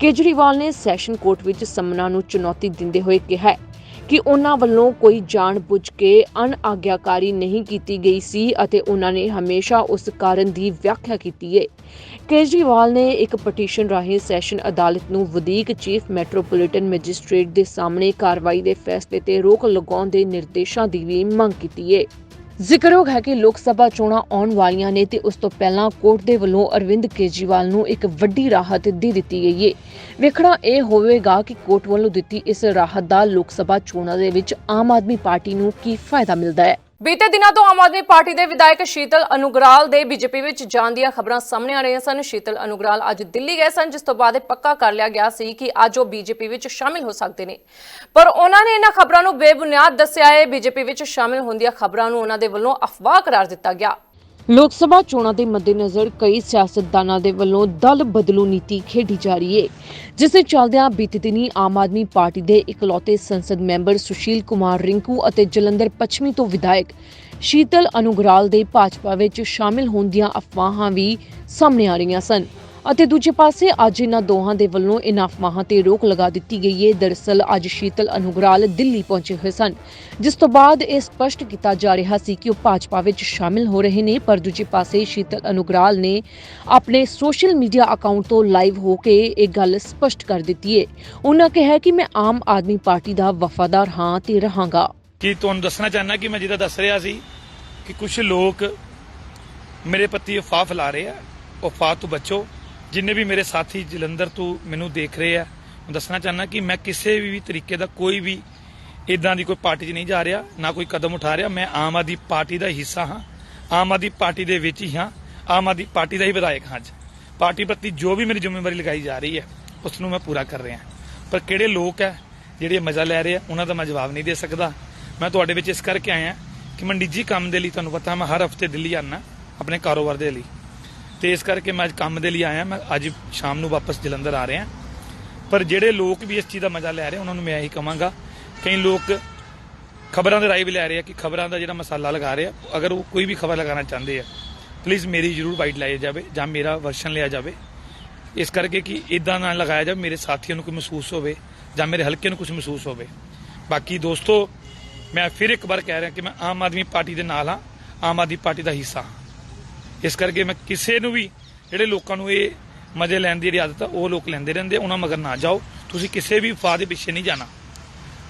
ਕੇਜਰੀਵਾਲ ਨੇ ਸੈਸ਼ਨ ਕੋਰਟ ਵਿੱਚ ਸੰਮਨਾਂ ਨੂੰ ਚੁਣੌਤੀ ਦਿੰਦੇ ਹੋਏ ਕਿਹਾ ਕਿ ਉਹਨਾਂ ਵੱਲੋਂ ਕੋਈ ਜਾਣਬੁੱਝ ਕੇ ਅਣਆਗਿਆਕਾਰੀ ਨਹੀਂ ਕੀਤੀ ਗਈ ਸੀ ਅਤੇ ਉਹਨਾਂ ਨੇ ਹਮੇਸ਼ਾ ਉਸ ਕਾਰਨ ਦੀ ਵਿਆਖਿਆ ਕੀਤੀ ਹੈ ਕੇਜਰੀਵਾਲ ਨੇ ਇੱਕ ਪਟੀਸ਼ਨ ਰਾਹੀਂ ਸੈਸ਼ਨ ਅਦਾਲਤ ਨੂੰ ਵਧੀਕ ਚੀਫ ਮੈਟਰੋਪੋਲੀਟਨ ਮੈਜਿਸਟ੍ਰੇਟ ਦੇ ਸਾਹਮਣੇ ਕਾਰਵਾਈ ਦੇ ਫੈਸਲੇ ਤੇ ਰੋਕ ਲਗਾਉਣ ਦੇ ਨਿਰਦੇਸ਼ਾਂ ਦੀ ਵੀ ਮੰਗ ਕੀਤੀ ਹੈ ਜ਼ਿਕਰਯੋਗ ਹੈ ਕਿ ਲੋਕ ਸਭਾ ਚੋਣਾਂ ਆਉਣ ਵਾਲੀਆਂ ਨੇ ਤੇ ਉਸ ਤੋਂ ਪਹਿਲਾਂ ਕੋਰਟ ਦੇ ਵੱਲੋਂ ਅਰਵਿੰਦ ਕੇਜਰੀਵਾਲ ਨੂੰ ਇੱਕ ਵੱਡੀ ਰਾਹਤ ਦੇ ਦਿੱਤੀ ਗਈ ਹੈ ਵੇਖਣਾ ਇਹ ਹੋਵੇਗਾ ਕਿ ਕੋਰਟ ਵੱਲੋਂ ਦਿੱਤੀ ਇਸ ਰਾਹਤ ਦਾ ਲੋਕ ਸਭਾ ਚੋਣਾਂ ਦੇ ਵਿੱਚ ਆਮ ਆਦਮੀ ਪਾਰਟੀ ਨੂੰ ਕੀ ਫਾਇਦਾ ਮਿਲਦਾ ਹੈ। ਬੀਤੇ ਦਿਨਾਂ ਤੋਂ ਆਮ ਆਦਮੀ ਪਾਰਟੀ ਦੇ ਵਿਧਾਇਕ ਸ਼ੀਤਲ ਅਨੁਗਰਾਲ ਦੇ ਬੀਜੇਪੀ ਵਿੱਚ ਜਾਣ ਦੀਆਂ ਖਬਰਾਂ ਸਾਹਮਣੇ ਆ ਰਹੀਆਂ ਸਨ। ਸ਼ੀਤਲ ਅਨੁਗਰਾਲ ਅੱਜ ਦਿੱਲੀ ਗਏ ਸਨ, ਜਿਸ ਤੋਂ ਬਾਅਦ ਇਹ ਪੱਕਾ ਕਰ ਲਿਆ ਗਿਆ ਸੀ ਕਿ ਅੱਜ ਉਹ ਬੀਜੇਪੀ ਵਿੱਚ ਸ਼ਾਮਿਲ ਹੋ ਸਕਦੇ ਨੇ। ਪਰ ਉਹਨਾਂ ਨੇ ਇਹਨਾਂ ਖਬਰਾਂ ਨੂੰ ਬੇਬੁਨਿਆਦ ਦੱਸਿਆ ਹੈ। ਬੀਜੇਪੀ ਵਿੱਚ ਸ਼ਾਮਿਲ ਹੋਣ ਦੀਆਂ ਖਬਰਾਂ ਨੂੰ ਉਹਨਾਂ ਦੇ ਵੱਲੋਂ ਅਫਵਾਹ ਕਰਾਰ ਦਿੱਤਾ ਗਿਆ। ਲੋਕ ਸਭਾ ਚੋਣਾਂ ਦੇ ਮੱਦੇਨਜ਼ਰ ਕਈ ਸਿਆਸਤਦਾਨਾਂ ਦੇ ਵੱਲੋਂ ਦਲ ਬਦਲੂ ਨੀਤੀ ਖੇਡੀ ਜਾ ਰਹੀ ਹੈ ਜਿਸ ਦੇ ਚੱਲਦਿਆਂ ਬੀਤੇ ਦਿਨੀ ਆਮ ਆਦਮੀ ਪਾਰਟੀ ਦੇ ਇਕਲੌਤੇ ਸੰਸਦ ਮੈਂਬਰ ਸੁਸ਼ੀਲ ਕੁਮਾਰ ਰਿੰਕੂ ਅਤੇ ਜਲੰਧਰ ਪੱਛਮੀ ਤੋਂ ਵਿਧਾਇਕ ਸ਼ੀਤਲ ਅਨੁਗਰਾਲ ਦੇ ਭਾਜਪਾ ਵਿੱਚ ਸ਼ਾਮਿਲ ਹੋਣ ਦੀਆਂ ਅਫਵਾਹਾਂ ਵੀ ਸਾਹਮਣੇ ਆ ਰਹੀਆਂ ਸਨ। ਅਤੇ ਦੂਜੇ ਪਾਸੇ ਅੱਜ ਇਹਨਾਂ ਦੋਹਾਂ ਦੇ ਵੱਲੋਂ ਇਨ੍ਹਾਂ ਅਫਵਾਹਾਂ ਤੇ ਰੋਕ ਲਗਾ ਦਿੱਤੀ ਗਈ ਹੈ ਦਰਅਸਲ ਅੱਜ ਸ਼ੀਤਲ ਅਨੁਗਰਾਲ ਦਿੱਲੀ ਪਹੁੰਚੇ ਹੋਏ ਸਨ, ਜਿਸ ਤੋਂ ਬਾਅਦ ਇਹ ਸਪਸ਼ਟ ਕੀਤਾ ਜਾ ਰਿਹਾ ਸੀ ਕਿ ਉਹ ਭਾਜਪਾ ਵਿੱਚ ਸ਼ਾਮਿਲ ਹੋ ਰਹੇ ਨੇ, ਪਰ ਦੂਜੇ ਪਾਸੇ ਸ਼ੀਤਲ ਅਨੁਗਰਾਲ ਨੇ ਆਪਣੇ ਸੋਸ਼ਲ ਮੀਡੀਆ ਅਕਾਊਂਟ ਤੋਂ ਲਾਈਵ ਹੋ ਕੇ ਇਹ ਗੱਲ ਸਪਸ਼ਟ ਕਰ ਦਿੱਤੀ ਹੈ ਉਹਨਾਂ ਕਿਹਾ ਕਿ ਮੈਂ ਆਮ ਆਦਮੀ ਪਾਰਟੀ ਦਾ ਵਫਾਦਾਰ ਹਾਂ ਤੇ ਰਹਾਂਗਾ। ਕੀ ਤੁਹਾਨੂੰ ਦੱਸਣਾ ਚਾਹਨਾ ਕਿ ਮੈਂ ਜਿਹਦਾ ਦੱਸ ਰਿਹਾ ਸੀ ਕਿ ਕੁਝ ਲੋਕ ਮੇਰੇ ਪ੍ਰਤੀ ਅਫਵਾਹ ਫੈਲਾ ਰਹੇ ਆ ਅਫਵਾਹ ਤੋਂ ਬਚੋ। ਜਿੰਨੇ ਵੀ ਮੇਰੇ ਸਾਥੀ ਜਲੰਧਰ ਤੋਂ ਮੈਨੂੰ ਦੇਖ ਰਹੇ ਆ, ਮੈਂ ਦੱਸਣਾ ਚਾਹੁੰਦਾ ਕਿ ਮੈਂ ਕਿਸੇ ਵੀ ਤਰੀਕੇ ਦਾ ਕੋਈ ਵੀ ਇਦਾਂ ਦੀ ਕੋਈ ਪਾਰਟੀ 'ਚ ਨਹੀਂ ਜਾ ਰਿਹਾ, ਨਾ ਕੋਈ ਕਦਮ ਉਠਾ ਰਿਹਾ। ਮੈਂ ਆਮ ਆਦਮੀ ਪਾਰਟੀ ਦਾ ਹਿੱਸਾ ਹਾਂ, ਆਮ ਆਦਮੀ ਪਾਰਟੀ ਦੇ ਵਿੱਚ ਹੀ ਹਾਂ, ਆਮ ਆਦਮੀ ਪਾਰਟੀ ਦਾ ਹੀ ਵਿਧਾਇਕ ਹਾਂ ਅੱਜ। ਪਾਰਟੀ ਪ੍ਰਤੀ ਜੋ ਵੀ ਮੇਰੀ ਜ਼ਿੰਮੇਵਾਰੀ ਲਗਾਈ ਜਾ ਰਹੀ ਹੈ, ਉਸ ਨੂੰ ਮੈਂ ਪੂਰਾ ਕਰ ਰਿਹਾ। ਪਰ ਕਿਹੜੇ ਲੋਕ ਹੈ, ਜਿਹੜੇ ਮਜ਼ਾ ਲੈ ਰਹੇ ਆ, ਉਹਨਾਂ ਦਾ ਮੈਂ ਜਵਾਬ ਨਹੀਂ ਦੇ ਸਕਦਾ। ਮੈਂ ਤੁਹਾਡੇ ਵਿੱਚ ਇਸ ਕਰਕੇ ਆਇਆ ਕਿ ਮੈਂ ਨਿੱਜੀ ਕੰਮ ਦੇ ਲਈ ਤੁਹਾਨੂੰ ਪਤਾ, ਮੈਂ ਹਰ ਹਫ਼ਤੇ ਦਿੱਲੀ ਆਉਣਾ ਆਪਣੇ ਕਾਰੋਬਾਰ ਦੇ ਲਈ। ਤੇ ਇਸ ਕਰਕੇ ਮੈਂ ਅੱਜ ਕੰਮ ਦੇ ਲਈ ਆਇਆ। ਮੈਂ ਅੱਜ ਸ਼ਾਮ ਨੂੰ ਵਾਪਸ ਜਲੰਧਰ ਆ ਰਿਹਾ। ਪਰ ਜਿਹੜੇ ਲੋਕ ਵੀ ਇਸ ਚੀਜ਼ ਦਾ ਮਜ਼ਾ ਲੈ ਰਹੇ, ਉਹਨਾਂ ਨੂੰ ਮੈਂ ਇਹੀ ਕਹਾਂਗਾ। ਕਈ ਲੋਕ ਖਬਰਾਂ ਦੇ ਰਾਈ ਵੀ ਲੈ ਰਹੇ ਆ ਕਿ ਖਬਰਾਂ ਦਾ ਜਿਹੜਾ ਮਸਾਲਾ ਲਗਾ ਰਹੇ ਆ, ਅਗਰ ਉਹ ਕੋਈ ਵੀ ਖਬਰ ਲਗਾਉਣਾ ਚਾਹੁੰਦੇ ਆ ਪਲੀਜ਼ ਮੇਰੀ ਜ਼ਰੂਰ ਵਾਈਟ ਲਾਈ ਜਾਵੇ ਜਾਂ ਮੇਰਾ ਵਰਸ਼ਨ ਲਿਆ ਜਾਵੇ। ਇਸ ਕਰਕੇ ਕਿ ਇਦਾਂ ਨਾ ਲਗਾਇਆ ਜਾਵੇ, ਮੇਰੇ ਸਾਥੀਆਂ ਨੂੰ ਕੋਈ ਮਹਿਸੂਸ ਹੋਵੇ ਜਾਂ ਮੇਰੇ ਹਲਕੇ ਨੂੰ ਕੁਝ ਮਹਿਸੂਸ ਹੋਵੇ। ਬਾਕੀ ਦੋਸਤੋ, ਮੈਂ ਫਿਰ ਇੱਕ ਵਾਰ ਕਹਿ ਰਿਹਾ ਕਿ ਮੈਂ ਆਮ ਆਦਮੀ ਪਾਰਟੀ ਦੇ ਨਾਲ ਹਾਂ, ਆਮ ਆਦਮੀ ਪਾਰਟੀ ਦਾ ਹਿੱਸਾ ਹਾਂ। ਇਸ ਕਰਕੇ ਮੈਂ ਕਿਸੇ ਨੂੰ ਵੀ ਜਿਹੜੇ ਲੋਕਾਂ ਨੂੰ ਇਹ ਮਜ਼ੇ ਲੈਣ ਦੀ ਜਿਹੜੀ ਆਦਤ ਆ, ਉਹ ਲੋਕ ਲੈਂਦੇ ਰਹਿੰਦੇ ਉਹਨਾਂ ਮਗਰ ਨਾ ਜਾਓ। ਤੁਸੀਂ ਕਿਸੇ ਵੀ ਫਾਹ ਦੇ ਪਿੱਛੇ ਨਹੀਂ ਜਾਣਾ।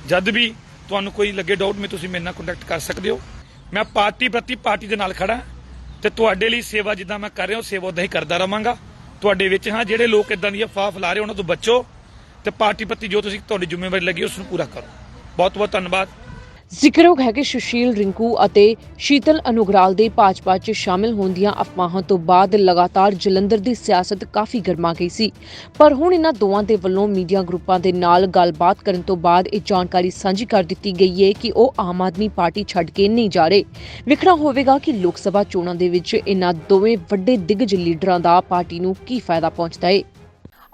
ਜਦ ਵੀ ਤੁਹਾਨੂੰ ਕੋਈ ਲੱਗੇ ਡਾਊਟ ਮੈਂ ਤੁਸੀਂ ਮੇਰੇ ਨਾਲ ਕੰਟੈਕਟ ਕਰ ਸਕਦੇ ਹੋ। ਮੈਂ ਪਾਰਟੀ ਪ੍ਰਤੀ ਪਾਰਟੀ ਦੇ ਨਾਲ ਖੜਾ ਤੇ ਤੁਹਾਡੇ ਲਈ ਸੇਵਾ ਜਿੱਦਾਂ ਮੈਂ ਕਰ ਰਿਹਾ ਹਾਂ, ਸੇਵਾ ਉਦਾਂ ਹੀ ਕਰਦਾ ਰਵਾਂਗਾ। ਤੁਹਾਡੇ ਵਿੱਚ ਹਾਂ, ਜਿਹੜੇ ਲੋਕ ਇਦਾਂ ਦੀ ਅਫਵਾਹ ਫੈਲਾ ਰਹੇ ਉਹਨਾਂ ਤੋਂ ਬਚੋ ਤੇ ਪਾਰਟੀ ਪ੍ਰਤੀ ਜੋ ਤੁਸੀਂ ਤੁਹਾਡੀ ਜ਼ਿੰਮੇਵਾਰੀ ਲੱਗੀ ਉਸ ਨੂੰ ਪੂਰਾ ਕਰੋ। ਬਹੁਤ ਬਹੁਤ ਧੰਨਵਾਦ। ਜ਼ਿਕਰਯੋਗ ਹੈ ਕਿ ਸੁਸ਼ੀਲ ਰਿੰਕੂ ਅਤੇ ਸ਼ੀਤਲ ਅਨੁਗਰਾਲ ਦੇ ਭਾਜਪਾ 'ਚ ਸ਼ਾਮਿਲ ਹੋਣ ਦੀਆਂ ਅਫਵਾਹਾਂ ਤੋਂ ਬਾਅਦ ਲਗਾਤਾਰ ਜਲੰਧਰ ਦੀ ਸਿਆਸਤ ਕਾਫੀ ਗਰਮਾ ਗਈ ਸੀ। ਪਰ ਹੁਣ ਇਹਨਾਂ ਦੋਵਾਂ ਦੇ ਵੱਲੋਂ ਮੀਡੀਆ ਗਰੁੱਪਾਂ ਦੇ ਨਾਲ ਗੱਲਬਾਤ ਕਰਨ ਤੋਂ ਬਾਅਦ ਇਹ ਜਾਣਕਾਰੀ ਸਾਂਝੀ ਕਰ ਦਿੱਤੀ ਗਈ ਹੈ ਕਿ ਉਹ ਆਮ ਆਦਮੀ ਪਾਰਟੀ ਛੱਡ ਕੇ ਨਹੀਂ ਜਾ ਰਹੇ। ਵਿਖਣਾ ਹੋਵੇਗਾ ਕਿ ਲੋਕ ਸਭਾ ਚੋਣਾਂ ਦੇ ਵਿੱਚ ਇਹਨਾਂ ਦੋਵੇਂ ਵੱਡੇ ਦਿੱਗਜ ਲੀਡਰਾਂ ਦਾ ਪਾਰਟੀ ਨੂੰ ਕੀ ਫਾਇਦਾ ਪਹੁੰਚਦਾ ਹੈ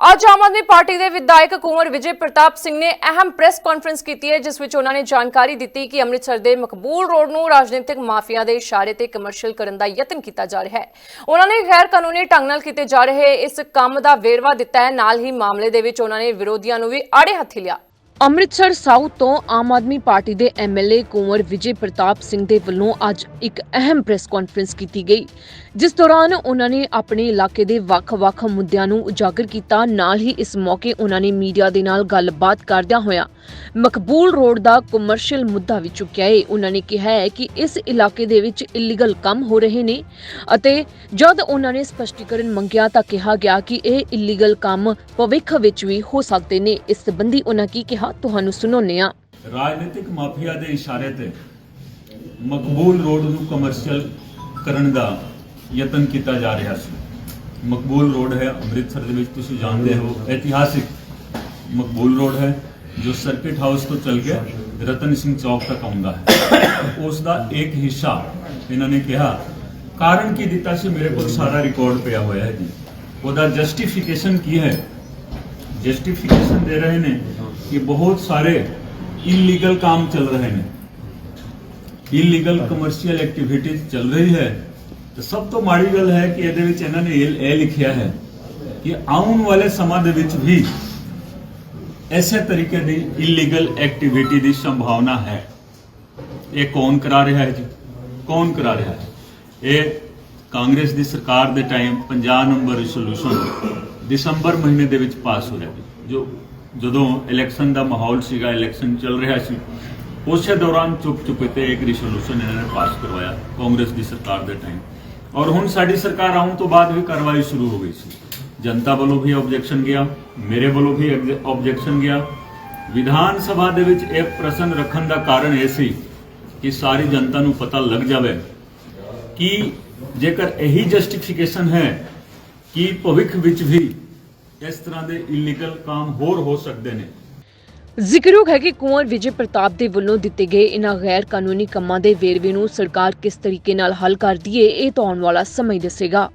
ਅੱਜ ਆਮ ਆਦਮੀ ਪਾਰਟੀ ਦੇ ਵਿਧਾਇਕ ਕੁੰਵਰ ਵਿਜੇ ਪ੍ਰਤਾਪ ਸਿੰਘ ਨੇ ਅਹਿਮ ਪ੍ਰੈਸ ਕਾਨਫਰੰਸ ਕੀਤੀ ਹੈ, ਜਿਸ ਵਿੱਚ ਉਹਨਾਂ ਨੇ ਜਾਣਕਾਰੀ ਦਿੱਤੀ ਕਿ ਅੰਮ੍ਰਿਤਸਰ ਦੇ ਮਕਬੂਲ ਰੋਡ ਨੂੰ ਰਾਜਨੀਤਿਕ ਮਾਫੀਆ ਦੇ ਇਸ਼ਾਰੇ ਤੇ ਕਮਰਸ਼ੀਅਲ ਕਰਨ ਦਾ ਯਤਨ ਕੀਤਾ ਜਾ ਰਿਹਾ ਹੈ। ਉਹਨਾਂ ਨੇ ਗੈਰ ਕਾਨੂੰਨੀ ਢੰਗ ਨਾਲ ਕੀਤੇ ਜਾ ਰਹੇ ਇਸ ਕੰਮ ਦਾ ਵੇਰਵਾ ਦਿੱਤਾ ਹੈ। ਨਾਲ ਹੀ ਮਾਮਲੇ ਦੇ ਵਿੱਚ ਉਹਨਾਂ ਨੇ ਵਿਰੋਧੀਆਂ ਨੂੰ ਵੀ ਆੜੇ ਹੱਥੀ ਲਿਆ। ਅੰਮ੍ਰਿਤਸਰ ਸਾਊਥ ਤੋਂ ਆਮ ਆਦਮੀ ਪਾਰਟੀ ਦੇ ਐਮਐਲਏ ਕੁੰਵਰ ਵਿਜੇ ਪ੍ਰਤਾਪ ਸਿੰਘ ਦੇ ਵੱਲੋਂ ਅੱਜ ਇੱਕ ਅਹਿਮ ਪ੍ਰੈਸ ਕਾਨਫਰੰਸ ਕੀਤੀ ਗਈ। ਜਿਸ ਦੌਰਾਨ ਉਹਨਾਂ ਨੇ ਆਪਣੇ ਇਲਾਕੇ ਦੇ ਵੱਖ-ਵੱਖ ਮੁੱਦਿਆਂ ਨੂੰ ਉਜਾਗਰ ਕੀਤਾ। ਨਾਲ ਹੀ ਇਸ ਮੌਕੇ ਉਹਨਾਂ ਨੇ ਮੀਡੀਆ ਦੇ ਨਾਲ ਗੱਲਬਾਤ ਕਰਦਿਆਂ ਹੋਇਆਂ ਮਕਬੂਲ ਰੋਡ ਦਾ ਕਮਰਸ਼ੀਅਲ ਮੁੱਦਾ ਵੀ ਚੁੱਕਿਆ ਹੈ। ਉਹਨਾਂ ਨੇ ਕਿਹਾ ਹੈ ਕਿ ਇਸ ਇਲਾਕੇ ਦੇ ਵਿੱਚ ਇਲੀਗਲ ਕੰਮ ਹੋ ਰਹੇ ਨੇ ਅਤੇ ਜਦ ਉਹਨਾਂ ਨੇ ਸਪਸ਼ਟੀਕਰਨ ਮੰਗਿਆ ਤਾਂ ਕਿਹਾ ਗਿਆ ਕਿ ਇਹ ਇਲੀਗਲ ਕੰਮ ਭਵਿੱਖ ਵਿੱਚ ਵੀ ਹੋ ਸਕਦੇ ਨੇ। ਇਸ ਸੰਬੰਧੀ ਉਹਨਾਂ ਕੀ ਕਿਹਾ, ਤੁਹਾਨੂੰ ਸੁਣਾਉਂਦੇ ਆ ਰਾਜਨੀਤਿਕ ਮਾਫੀਆ ਦੇ ਇਸ਼ਾਰੇ ਤੇ ਮਕਬੂਲ ਰੋਡ ਨੂੰ ਕਮਰਸ਼ੀਅਲ ਕਰਨ ਦਾ ਯਤਨ ਕੀਤਾ ਜਾ ਰਿਹਾ ਸੀ। ਮਕਬੂਲ ਰੋਡ ਹੈ, ਅੰਮ੍ਰਿਤਸਰ ਦੇ ਵਿੱਚ ਤੁਸੀਂ ਜਾਣਦੇ ਹੋ, ਇਤਿਹਾਸਿਕ ਮਕਬੂਲ ਰੋਡ ਹੈ, ਜੋ ਸਰਕਿਟ ਹਾਊਸ ਤੋਂ ਚੱਲ ਕੇ ਰਤਨ ਸਿੰਘ ਚੌਕ ਤੱਕ ਆਉਂਦਾ ਹੈ। ਉਸ ਦਾ ਇੱਕ ਹਿੱਸਾ ਇਹਨਾਂ ਨੇ ਕਿਹਾ, ਕਾਰਨ ਕੀ ਦਿੱਤਾ ਸੀ? ਮੇਰੇ ਕੋਲ ਸਾਰਾ ਰਿਕਾਰਡ ਪਿਆ ਹੋਇਆ ਹੈ ਜੀ। ਉਹਦਾ ਜਸਟੀਫਿਕੇਸ਼ਨ ਕੀ ਹੈ? ਜਸਟੀਫਿਕੇਸ਼ਨ ਦੇ ਰਹੇ ਨੇ ਕਿ ਬਹੁਤ ਸਾਰੇ ਇਲੀਗਲ ਕੰਮ ਚੱਲ ਰਹੇ ਨੇ। ਇਲੀਗਲ ਕਮਰਸ਼ੀਅਲ ਐਕਟੀਵਿਟੀਜ਼ ਚੱਲ ਰਹੀ ਹੈ। ਤੇ ਸਭ ਤੋਂ ਮਾੜੀ ਗੱਲ ਹੈ ਕਿ ਇਹਦੇ ਵਿੱਚ ਇਹਨਾਂ ਨੇ ਇਹ ਲਿਖਿਆ ਹੈ ਕਿ ਆਉਣ ਵਾਲੇ ਸਮਾਂ ਦੇ ਵਿੱਚ ਵੀ ਐਸੇ ਤਰੀਕੇ ਦੀ ਇਲੀਗਲ ਐਕਟੀਵਿਟੀ ਦੀ ਸੰਭਾਵਨਾ ਹੈ। ਇਹ ਕੌਣ ਕਰਾ ਰਿਹਾ ਹੈ ਜੀ? ਕੌਣ ਕਰਾ ਰਿਹਾ ਹੈ? ਇਹ ਕਾਂਗਰਸ ਦੀ ਸਰਕਾਰ ਦੇ ਟਾਈਮ 50 ਨੰਬਰ ਰੈਜ਼ੋਲੂਸ਼ਨ ਦਸੰਬਰ ਮਹੀਨੇ ਦੇ ਵਿੱਚ ਪਾਸ ਹੋਇਆ ਜੀ ਜੋ ਜਦੋਂ ਇਲੈਕਸ਼ਨ ਦਾ ਮਾਹੌਲ ਸੀਗਾ ਇਲੈਕਸ਼ਨ ਚੱਲ ਰਿਹਾ ਸੀ, ਉਸੇ ਦੌਰਾਨ ਚੁੱਪ ਚੁੱਪੇ ਤੇ ਇੱਕ ਰੈਜ਼ੋਲੂਸ਼ਨ ਇਹਨਾਂ ਨੇ ਪਾਸ ਕਰਵਾਇਆ ਕਾਂਗਰਸ ਦੀ ਸਰਕਾਰ ਦੇ ਟਾਈਮ। ਔਰ ਹੁਣ ਸਾਡੀ ਸਰਕਾਰ ਆਉਣ ਤੋਂ ਬਾਅਦ ਵੀ ਕਾਰਵਾਈ ਸ਼ੁਰੂ ਹੋ ਗਈ ਸੀ। ਜਨਤਾ ਵੱਲੋਂ ਵੀ ਆਬਜੈਕਸ਼ਨ ਗਿਆ, ਮੇਰੇ ਵੱਲੋਂ ਵੀ ਆਬਜੈਕਸ਼ਨ ਗਿਆ। ਵਿਧਾਨ ਸਭਾ ਦੇ ਵਿੱਚ ਇਹ ਪ੍ਰਸ਼ਨ ਰੱਖਣ ਦਾ ਕਾਰਨ ਇਹ ਸੀ ਕਿ ਸਾਰੀ ਜਨਤਾ ਨੂੰ ਪਤਾ ਲੱਗ ਜਾਵੇ ਕਿ ਜੇਕਰ ਇਹੀ ਜਸਟੀਫਿਕੇਸ਼ਨ ਹੈ ਕਿ ਭਵਿੱਖ ਵਿੱਚ ਵੀ ਇਸ ਤਰ੍ਹਾਂ ਦੇ ਇਲੀਗਲ ਕੰਮ ਹੋਰ ਹੋ ਸਕਦੇ ਨੇ ਜ਼ਿਕਰਯੋਗ ਹੈ ਕਿ ਕੁੰਵਰ ਵਿਜੇ ਪ੍ਰਤਾਪ ਦੇ ਵੱਲੋਂ ਦਿੱਤੇ ਗਏ ਇਹਨਾਂ ਗੈਰ ਕਾਨੂੰਨੀ ਕੰਮਾਂ ਦੇ ਵੇਰਵੇ ਨੂੰ ਸਰਕਾਰ ਕਿਸ ਤਰੀਕੇ ਨਾਲ ਹੱਲ ਕਰਦੀ ਹੈ ਇਹ ਤਾਂ ਆਉਣ ਵਾਲਾ ਸਮਾਂ ਹੀ ਦੱਸੇਗਾ।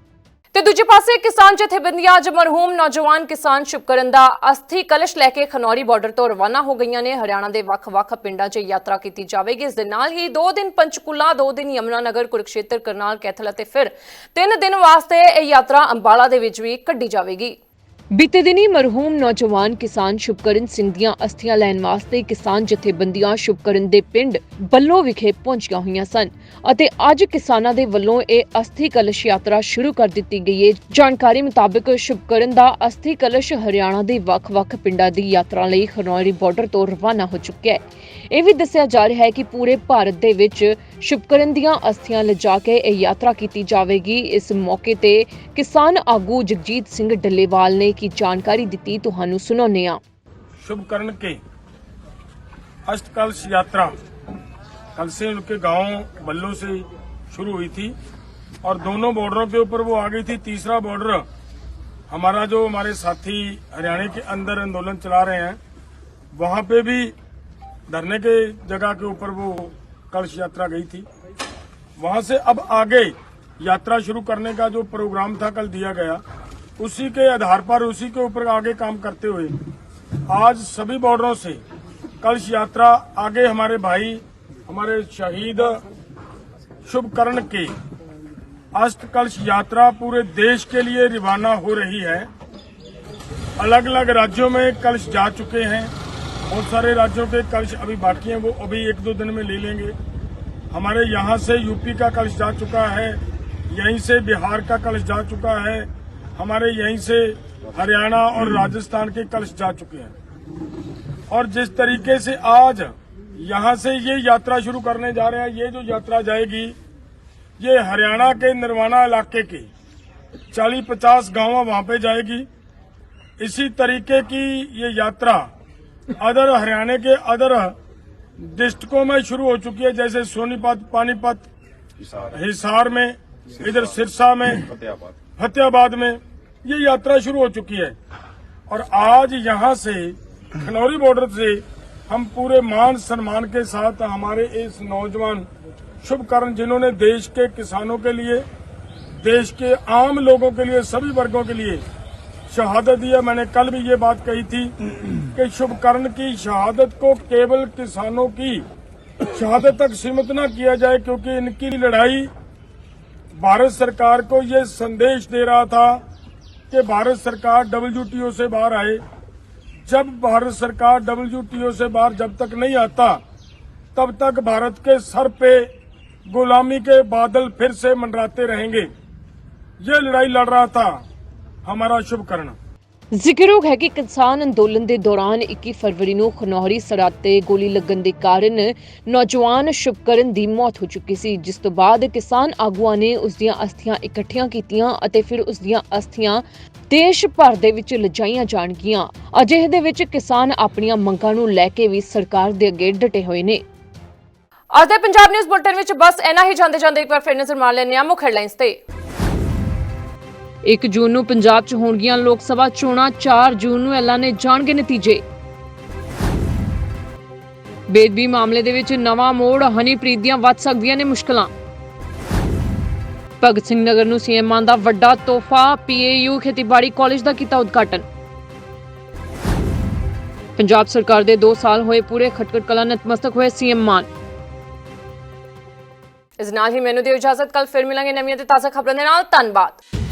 ਤੇ ਦੂਜੇ ਪਾਸੇ ਕਿਸਾਨ ਜਥੇਬੰਦੀਆਂ ਅੱਜ ਮਰਹੂਮ ਨੌਜਵਾਨ ਕਿਸਾਨ ਸ਼ੁਭਕਰਨ ਦਾ ਅਸਥੀ ਕਲਸ਼ ਲੈ ਕੇ ਖਨੌਰੀ ਬਾਰਡਰ ਤੋਂ ਰਵਾਨਾ ਹੋ ਗਈਆਂ ਨੇ। ਹਰਿਆਣਾ ਦੇ ਵੱਖ-ਵੱਖ ਪਿੰਡਾਂ 'ਚ ਯਾਤਰਾ ਕੀਤੀ ਜਾਵੇਗੀ। ਇਸ ਦੇ ਨਾਲ ਹੀ 2 ਦਿਨ ਪੰਚਕੂਲਾ 2 ਦਿਨ ਯਮੁਨਾਨਗਰ, ਕੁਰਕਸ਼ੇਤਰ, ਕਰਨਾਲ, ਕੈਥਲ ਅਤੇ ਫਿਰ 3 ਦਿਨ ਵਾਸਤੇ ਇਹ ਯਾਤਰਾ ਅੰਬਾਲਾ ਦੇ ਵਿੱਚ ਵੀ ਕੱਢੀ ਜਾਵੇਗੀ। ਬੀਤੇ ਦਿਨੀ ਮਰਹੂਮ ਨੌਜਵਾਨ ਕਿਸਾਨ ਸ਼ੁਭਕਰਨ ਸਿੰਘ ਦੀਆਂ ਅਸਥੀਆਂ ਲੈਣ ਵਾਸਤੇ ਕਿਸਾਨ ਜਥੇਬੰਦੀਆਂ ਸ਼ੁਭਕਰਨ ਦੇ ਪਿੰਡ ਬੱਲੋ ਵਿਖੇ ਪਹੁੰਚੀਆਂ ਹੋਈਆਂ ਸਨ ਅਤੇ ਅੱਜ ਕਿਸਾਨਾਂ ਦੇ ਵੱਲੋਂ ਇਹ ਅਸਥੀ ਕਲਸ਼ ਯਾਤਰਾ ਸ਼ੁਰੂ ਕਰ ਦਿੱਤੀ ਗਈ ਹੈ। ਜਾਣਕਾਰੀ ਮੁਤਾਬਕ ਸ਼ੁਭਕਰਨ ਦਾ ਅਸਥੀ ਕਲਸ਼ ਹਰਿਆਣਾ ਦੇ ਵੱਖ-ਵੱਖ ਪਿੰਡਾਂ ਦੀ ਯਾਤਰਾ ਲਈ ਖਨੌਰੀ ਬਾਰਡਰ ਤੋਂ ਰਵਾਨਾ ਹੋ ਚੁੱਕਿਆ ਹੈ। ਇਹ ਵੀ ਦੱਸਿਆ ਜਾ ਰਿਹਾ ਹੈ ਕਿ ਪੂਰੇ ਭਾਰਤ ਦੇ ਵਿੱਚ ਸ਼ੁਭਕਰਨ ਦੀਆਂ ਅਸਥੀਆਂ ਲਿਜਾ ਕੇ ਇਹ ਯਾਤਰਾ ਕੀਤੀ ਜਾਵੇਗੀ। ਇਸ ਮੌਕੇ ਤੇ ਕਿਸਾਨ ਆਗੂ ਜਗਜੀਤ ਸਿੰਘ ਡੱਲੇਵਾਲ ਨੇ ਕੀ ਜਾਣਕਾਰੀ ਦਿੱਤੀ ਤੁਹਾਨੂੰ ਸੁਣਾਉਂਦੇ ਹਾਂ शुभ कर्ण के अष्टकलश यात्रा कल से उनके गांव बल्लो से शुरू हुई थी और दोनों बॉर्डरों के ऊपर वो आ गई थी तीसरा बॉर्डर हमारा जो हमारे साथी हरियाणा के अंदर आंदोलन चला रहे हैं वहां पे भी धरने के जगह के ऊपर वो कलश यात्रा गई थी वहां से अब आगे यात्रा शुरू करने का जो प्रोग्राम था कल दिया गया उसी के आधार पर, उसी के ऊपर आगे काम करते हुए आज सभी बॉर्डरों से कलश यात्रा आगे हमारे भाई, हमारे शहीद शुभकर्ण के अष्ट कलश यात्रा पूरे देश के लिए रवाना हो रही है। अलग अलग राज्यों में कलश जा चुके हैं। बहुत सारे राज्यों के कलश अभी बाकी हैं, वो अभी एक दो दिन में ले लेंगे। हमारे यहाँ से यूपी का कलश जा चुका है, यहीं से बिहार का कलश जा चुका है हमारे यहीं से हरियाणा और राजस्थान के कलश जा चुके हैं। और जिस तरीके से आज यहाँ से ये यात्रा शुरू करने जा रहे हैं, ये जो यात्रा जाएगी, ये हरियाणा के निर्वाणा इलाके के 40-50 गाँव वहाँ पे जाएगी। इसी तरीके की ये यात्रा अदर हरियाणा के अदर डिस्ट्रिक्टों में शुरू हो चुकी है, जैसे सोनीपत, पानीपत, हिसार में, इधर सिरसा में में ये यात्रा शुरू हो चुकी है। और आज यहाँ से खनौरी बॉर्डर से हम पूरे मान सम्मान के साथ हमारे इस नौजवान शुभकर्ण जिन्होंने देश के किसानों के लिए, देश के आम लोगों के लिए, सभी वर्गों के लिए शहादत दी है। मैंने कल भी ये बात कही थी कि शुभकर्ण की शहादत को केवल किसानों की शहादत तक सीमित न किया जाए, क्योंकि इनकी लड़ाई भारत सरकार को ये संदेश दे रहा था कि भारत सरकार डब्ल्यूटीओ से बाहर आए। जब भारत सरकार डब्ल्यूटीओ से बाहर जब तक नहीं आता, तब तक भारत के सर पे गुलामी के बादल फिर से मंडराते रहेंगे। ये लड़ाई लड़ रहा था। हमारा शुभकर्ण ਜ਼ਿਕਰਯੋਗ ਹੈ ਕਿ ਕਿਸਾਨ ਅੰਦੋਲਨ ਦੇ ਦੌਰਾਨ 21 ਫਰਵਰੀ ਨੂੰ ਖਨੌਰੀ ਸਰਹੱਦ ਤੇ ਗੋਲੀ ਲੱਗਣ ਦੇ ਕਾਰਨ ਨੌਜਵਾਨ ਸ਼ੁਭਕਰਨ ਦੀ ਮੌਤ ਹੋ ਚੁੱਕੀ ਸੀ, ਜਿਸ ਤੋਂ ਬਾਅਦ ਕਿਸਾਨ ਆਗੂਆਂ ਨੇ ਉਸ ਦੀਆਂ ਅਸਥੀਆਂ ਇਕੱਠੀਆਂ ਕੀਤੀਆਂ ਅਤੇ ਫਿਰ ਉਸ ਦੀਆਂ ਅਸਥੀਆਂ ਦੇਸ਼ ਭਰ ਦੇ ਵਿੱਚ ਲਿਜਾਈਆਂ ਜਾਣਗੀਆਂ। ਅਜਿਹੇ ਦੇ ਵਿੱਚ ਕਿਸਾਨ ਆਪਣੀਆਂ ਮੰਗਾਂ ਨੂੰ ਲੈ ਕੇ ਵੀ ਸਰਕਾਰ ਦੇ ਅੱਗੇ ਡਟੇ ਹੋਏ ਨੇ। ਅੱਜ ਦੇ ਪੰਜਾਬ ਨਿਊਜ਼ ਬੁਲਟਨ ਵਿੱਚ ਬਸ ਇੰਨਾ ਹੀ ਜਾਂਦੇ ਜਾਂਦੇ ਇੱਕ ਵਾਰ ਫਿਰ ਨਜ਼ਰ ਮਾਰ ਲੈਂਦੇ ਹਾਂ ਮੁੱਖ ਹੈਡਲਾਈਨਸ ਤੇ। 1 ਜੂਨ ਨੂੰ ਪੰਜਾਬ 'ਚ ਹੋਣਗੀਆਂ ਲੋਕ ਸਭਾ ਚੋਣਾਂ 4 ਜੂਨ ਨੂੰ ਐਲਾਨੇ ਜਾਣਗੇ ਨਤੀਜੇ। ਬੇਦਬੀ ਮਾਮਲੇ ਦੇ ਵਿੱਚ ਨਵਾਂ ਮੋੜ, ਹਨੀਪ੍ਰੀਤ ਦੀਆਂ ਵੱਧ ਸਕਦੀਆਂ ਨੇ ਮੁਸ਼ਕਲਾਂ। ਭਗਤ ਸਿੰਘ ਨਗਰ ਨੂੰ ਸੀਐਮ ਮਾਨ ਦਾ ਵੱਡਾ ਤੋਹਫਾ, ਪੀਏਯੂ ਖੇਤੀਬਾੜੀ ਕਾਲਜ ਦਾ ਕੀਤਾ ਉਦਘਾਟਨ। ਪੰਜਾਬ ਸਰਕਾਰ ਦੇ 2 ਸਾਲ ਹੋਏ ਪੂਰੇ ਖਟਕੜ ਕਲਾ ਨਤਮਸਤਕ ਹੋਏ ਸੀਐਮ ਮਾਨ। ਇਸ ਨਾਲ ਹੀ ਮੈਨੂੰ ਦਿਓ ਇਜਾਜ਼ਤ ਕੱਲ ਫਿਰ ਮਿਲਾਂਗੇ ਨਵੀਆਂ ਤੇ ਤਾਜ਼ਾ ਖਬਰਾਂ ਦੇ ਨਾਲ। ਧੰਨਵਾਦ।